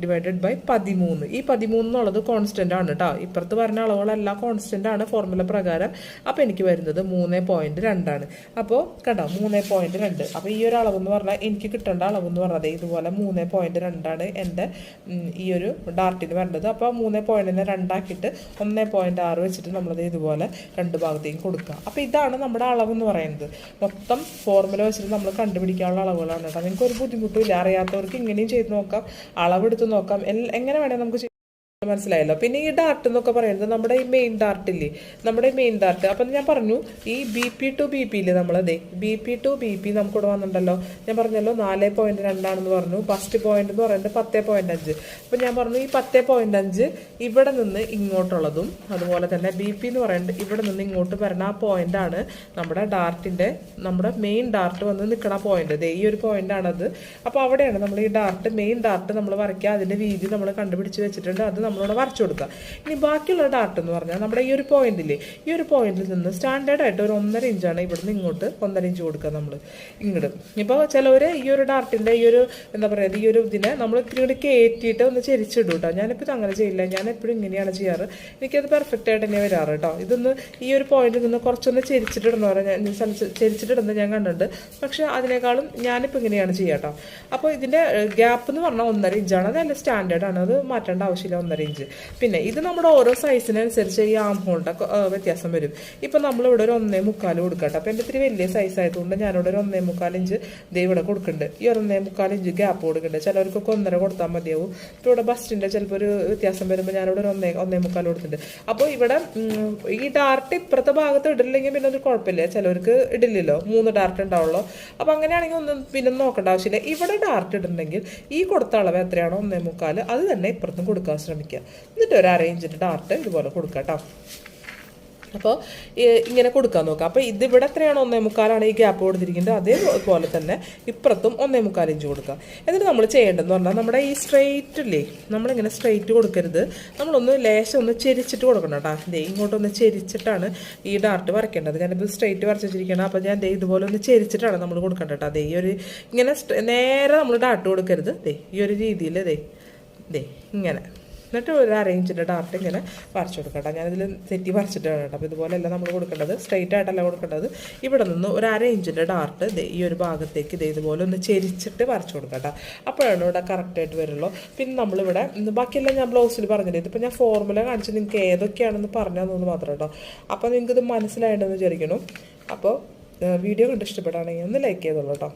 ഡിവൈഡഡ് ബൈ പതിമൂന്ന്. ഈ പതിമൂന്ന് എന്നുള്ളത് കോൺസ്റ്റന്റ് ആണ് കേട്ടോ ഇപ്പുറത്ത് പറഞ്ഞ അളവുകളെല്ലാം കോൺസ്റ്റന്റ് ആണ് ഫോർമുല പ്രകാരം. അപ്പൊ എനിക്ക് വരുന്നത് മൂന്ന് പോയിന്റ് രണ്ടാണ് അപ്പോൾ കേട്ടോ മൂന്ന് പോയിന്റ് രണ്ട്. അപ്പൊ ഈ ഒരു അളവ് എന്ന് പറഞ്ഞാൽ എനിക്ക് കിട്ടേണ്ട അളവ് എന്ന് പറഞ്ഞത്. ഇതുപോലെ മൂന്ന് പോയിന്റ് രണ്ടാണ് എന്റെ ഈ ഒരു ഡാർട്ടിന് വരേണ്ടത് അപ്പോൾ മൂന്ന് പോയിന്റിനെ രണ്ടാക്കിയിട്ട് ഒന്ന് പോയിന്റ് ആറ് വെച്ചിട്ട് നമ്മളത് ഇതുപോലെ രണ്ട് ഭാഗത്തേക്കും കൊടുക്കുക. അപ്പോൾ ഇതാണ് നമ്മുടെ അളവെന്ന് പറയുന്നത്. മൊത്തം ഫോർമുല വെച്ചിട്ട് നമ്മൾ കണ്ടുപിടിക്കാനുള്ള അളവുകളാണ് കേട്ടോ. നിങ്ങൾക്ക് ഒരു ബുദ്ധിമുട്ടും ഇല്ല. അറിയാത്തവർക്ക് ഇങ്ങനെയും ചെയ്ത് നോക്കാം. അളവെടുത്ത് നോക്കാം. എങ്ങനെ വേണേൽ നമുക്ക് മനസ്സിലായല്ലോ. പിന്നെ ഈ ഡാർട്ട് എന്നൊക്കെ പറയുന്നത് നമ്മുടെ ഈ മെയിൻ ഡാർട്ട് ഇല്ലേ? നമ്മുടെ മെയിൻ ഡാർട്ട് അപ്പം ഞാൻ പറഞ്ഞു ഈ B P to B P ഇല്ലേ നമ്മളതേ B P to B P നമുക്കിവിടെ വന്നിട്ടുണ്ടല്ലോ. ഞാൻ പറഞ്ഞല്ലോ നാല് പോയിന്റ് രണ്ടാണെന്ന് പറഞ്ഞു. ഫസ്റ്റ് പോയിന്റ് എന്ന് പറയുന്നത് പത്ത് പോയിന്റ് അഞ്ച്. അപ്പം ഞാൻ പറഞ്ഞു ഈ പത്ത് പോയിന്റ് അഞ്ച് ഇവിടെ നിന്ന് ഇങ്ങോട്ടുള്ളതും അതുപോലെ തന്നെ ബി പി എന്ന് പറയുന്നത് ഇവിടെ നിന്ന് ഇങ്ങോട്ട് വരുന്ന ആ പോയിന്റ് ആണ് നമ്മുടെ ഡാർട്ടിന്റെ നമ്മുടെ മെയിൻ ഡാർട്ട് വന്ന് നിൽക്കണ പോയിന്റ് ദേ ഈ ഒരു പോയിന്റ് ആണത്. അപ്പോൾ അവിടെയാണ് നമ്മൾ ഈ ഡാർട്ട് മെയിൻ ഡാർട്ട് നമ്മൾ വരയ്ക്കുക. അതിന്റെ വീതി നമ്മൾ കണ്ടുപിടിച്ച് വെച്ചിട്ടുണ്ട്. അത് നമ്മളിവിടെ വരച്ചു കൊടുക്കുക. ഇനി ബാക്കിയുള്ള ഡാർട്ട് എന്ന് പറഞ്ഞാൽ നമ്മുടെ ഈ ഒരു പോയിന്റില്ലേ ഈ ഒരു പോയിന്റിൽ നിന്ന് സ്റ്റാൻഡേർഡ് ആയിട്ട് ഒരു ഒന്നര ഇഞ്ചാണ് ഇവിടുന്ന് ഇങ്ങോട്ട് ഒന്നര ഇഞ്ച് കൊടുക്കുക നമ്മൾ ഇങ്ങോട്ട് ഇപ്പോൾ ചിലവർ ഈ ഒരു ഡാർട്ടിന്റെ ഈ ഒരു എന്താ പറയുക ഈ ഒരു ഇതിനെ നമ്മൾ ഇത്തിരി കൂടി കയറ്റിയിട്ട് ഒന്ന് ചെരിച്ചിടും കേട്ടോ ഞാനിപ്പോൾ അങ്ങനെ ചെയ്യില്ല. ഞാൻ എപ്പോഴും ഇങ്ങനെയാണ് ചെയ്യാറ്. എനിക്കത് പെർഫെക്റ്റ് ആയിട്ട് തന്നെ വരാറ് കേട്ടോ ഇതൊന്ന് ഈ ഒരു പോയിന്റിൽ നിന്ന് കുറച്ചൊന്ന് ചെരിച്ചിട്ടിടുന്നവരെ ഞാൻ ചരിച്ചിട്ടിടുന്നത് ഞാൻ കണ്ടിട്ടുണ്ട്. പക്ഷേ അതിനേക്കാളും ഞാനിപ്പോൾ ഇങ്ങനെയാണ് ചെയ്യാം കേട്ടോ അപ്പോൾ ഇതിന്റെ ഗ്യാപ്പ് എന്ന് പറഞ്ഞാൽ ഒന്നര ഇഞ്ചാണ് അത് നല്ല സ്റ്റാൻഡേർഡാണ് അത് മാറ്റേണ്ട ആവശ്യമില്ല. ഒന്നര ഇഞ്ച് പിന്നെ ഇത് നമ്മുടെ ഓരോ സൈസിനനുസരിച്ച് ഈ ആം ഹോളിന്റെ വ്യത്യാസം വരും. ഇപ്പം നമ്മളിവിടെ ഒരു ഒന്നേ മുക്കാൽ കൊടുക്കട്ടെ. അപ്പം എന്റെ ഇത്തിരി വലിയ സൈസ് ആയതുകൊണ്ട് ഞാനിവിടെ ഒരു ഒന്നേ മുക്കാൽ ഇഞ്ച് ഇവിടെ കൊടുക്കുന്നുണ്ട്. ഈ ഒന്നേ മുക്കാൽ ഇഞ്ച് ഗ്യാപ്പ് കൊടുക്കുന്നുണ്ട്. ചിലവർക്കൊക്കെ ഒന്നര കൊടുത്താൽ മതിയാവും. ഇപ്പോൾ ഇവിടെ ബസ്റ്റിന്റെ ചിലപ്പോൾ ഒരു വ്യത്യാസം വരുമ്പോൾ ഞാനിവിടെ ഒരു ഒന്നേ ഒന്നേ മുക്കാൽ കൊടുത്തിട്ടുണ്ട്. അപ്പോൾ ഇവിടെ ഈ ഡാർട്ട് ഇപ്പുറത്തെ ഭാഗത്ത് ഇടില്ലെങ്കിൽ പിന്നെ ഒരു കുഴപ്പമില്ല. ചിലവർക്ക് ഇടില്ലല്ലോ. മൂന്ന് ഡാർട്ട് ഉണ്ടാവുള്ളൂ. അപ്പോൾ അങ്ങനെയാണെങ്കിൽ ഒന്നും പിന്നെ നോക്കേണ്ട ആവശ്യമില്ല. ഇവിടെ ഡാർട്ട് ഇടുന്നുണ്ടെങ്കിൽ ഈ കൊടുത്ത അളവ് എത്രയാണോ ഒന്നേ മുക്കാൽ അത് തന്നെ ഇപ്പുറത്തും കൊടുക്കാൻ ശ്രമിക്കുക. എന്നിട്ട് ഒരു അറേഞ്ച്ഡ് ഡാർട്ട് ഇതുപോലെ കൊടുക്കുക കേട്ടോ അപ്പോൾ ഇങ്ങനെ കൊടുക്കാൻ നോക്കാം അപ്പോൾ ഇത് ഇവിടെ എത്രയാണ്? ഒന്നേ മുക്കാലാണ് ഈ ഗ്യാപ്പ് കൊടുത്തിരിക്കുന്നത്. അതേപോലെ തന്നെ ഇപ്പുറത്തും ഒന്നേ മുക്കാൽ ഇഞ്ച് കൊടുക്കുക. എന്നിട്ട് നമ്മൾ ചെയ്യേണ്ടതെന്ന് പറഞ്ഞാൽ നമ്മുടെ ഈ സ്ട്രെയിറ്റ് ഇല്ലേ നമ്മളിങ്ങനെ സ്ട്രെയിറ്റ് കൊടുക്കരുത്. നമ്മളൊന്ന് ലേശം ഒന്ന് ചെരിച്ചിട്ട് കൊടുക്കണം കേട്ടോ ദേ ഇങ്ങോട്ടൊന്ന് ചെരിച്ചിട്ടാണ് ഈ ഡാർട്ട് വരയ്ക്കേണ്ടത്. ഞാനിപ്പോൾ സ്ട്രെയിറ്റ് വരച്ച് വെച്ചിരിക്കണം അപ്പോൾ ഞാൻ ദേ ഇതുപോലെ ഒന്ന് ചെരിച്ചിട്ടാണ് നമ്മൾ കൊടുക്കേണ്ടത് കേട്ടോ ദേ ഈ ഒരു ഇങ്ങനെ നേരെ നമ്മൾ ഡാർട്ട് കൊടുക്കരുത്. ദേ ഈ ഒരു രീതിയിൽ ദേ ദേ ഇങ്ങനെ. എന്നിട്ട് ഒരു അറേഞ്ചിന്റെ ഡാർട്ട് ഇങ്ങനെ വരച്ചു കൊടുക്കട്ടെ. ഞാനിതിൽ തെറ്റി വരച്ചിട്ടാണ് കേട്ടോ. അപ്പോൾ ഇതുപോലെയല്ല നമ്മൾ കൊടുക്കേണ്ടത്. സ്ട്രെയിറ്റ് ആയിട്ടല്ല കൊടുക്കേണ്ടത്. ഇവിടെ നിന്ന് ഒരു അറേഞ്ചിന്റെ ഡാർട്ട് ഈ ഒരു ഭാഗത്തേക്ക് ഇതേ ഇതുപോലെ ഒന്ന് ചെരിച്ചിട്ട് വരച്ചു കൊടുക്കട്ടെ. അപ്പോഴാണ് ഇവിടെ കറക്റ്റായിട്ട് വരുള്ളൂ. പിന്നെ നമ്മളിവിടെ ബാക്കിയെല്ലാം ഞാൻ ബ്ലൗസിൽ പറഞ്ഞില്ല? ഇതിപ്പോൾ ഞാൻ ഫോർമുല കാണിച്ച് നിങ്ങൾക്ക് ഏതൊക്കെയാണെന്ന് പറഞ്ഞാൽ തന്നു മാത്രം കേട്ടോ. അപ്പോൾ നിങ്ങൾക്കിത് ഇത് മനസ്സിലായിട്ടുണ്ടെന്ന് വിചാരിക്കണം അപ്പോൾ വീഡിയോ കണ്ട് ഇഷ്ടപ്പെടുകയാണെങ്കിൽ ഒന്ന് ലൈക്ക് ചെയ്തോളൂ കേട്ടോ.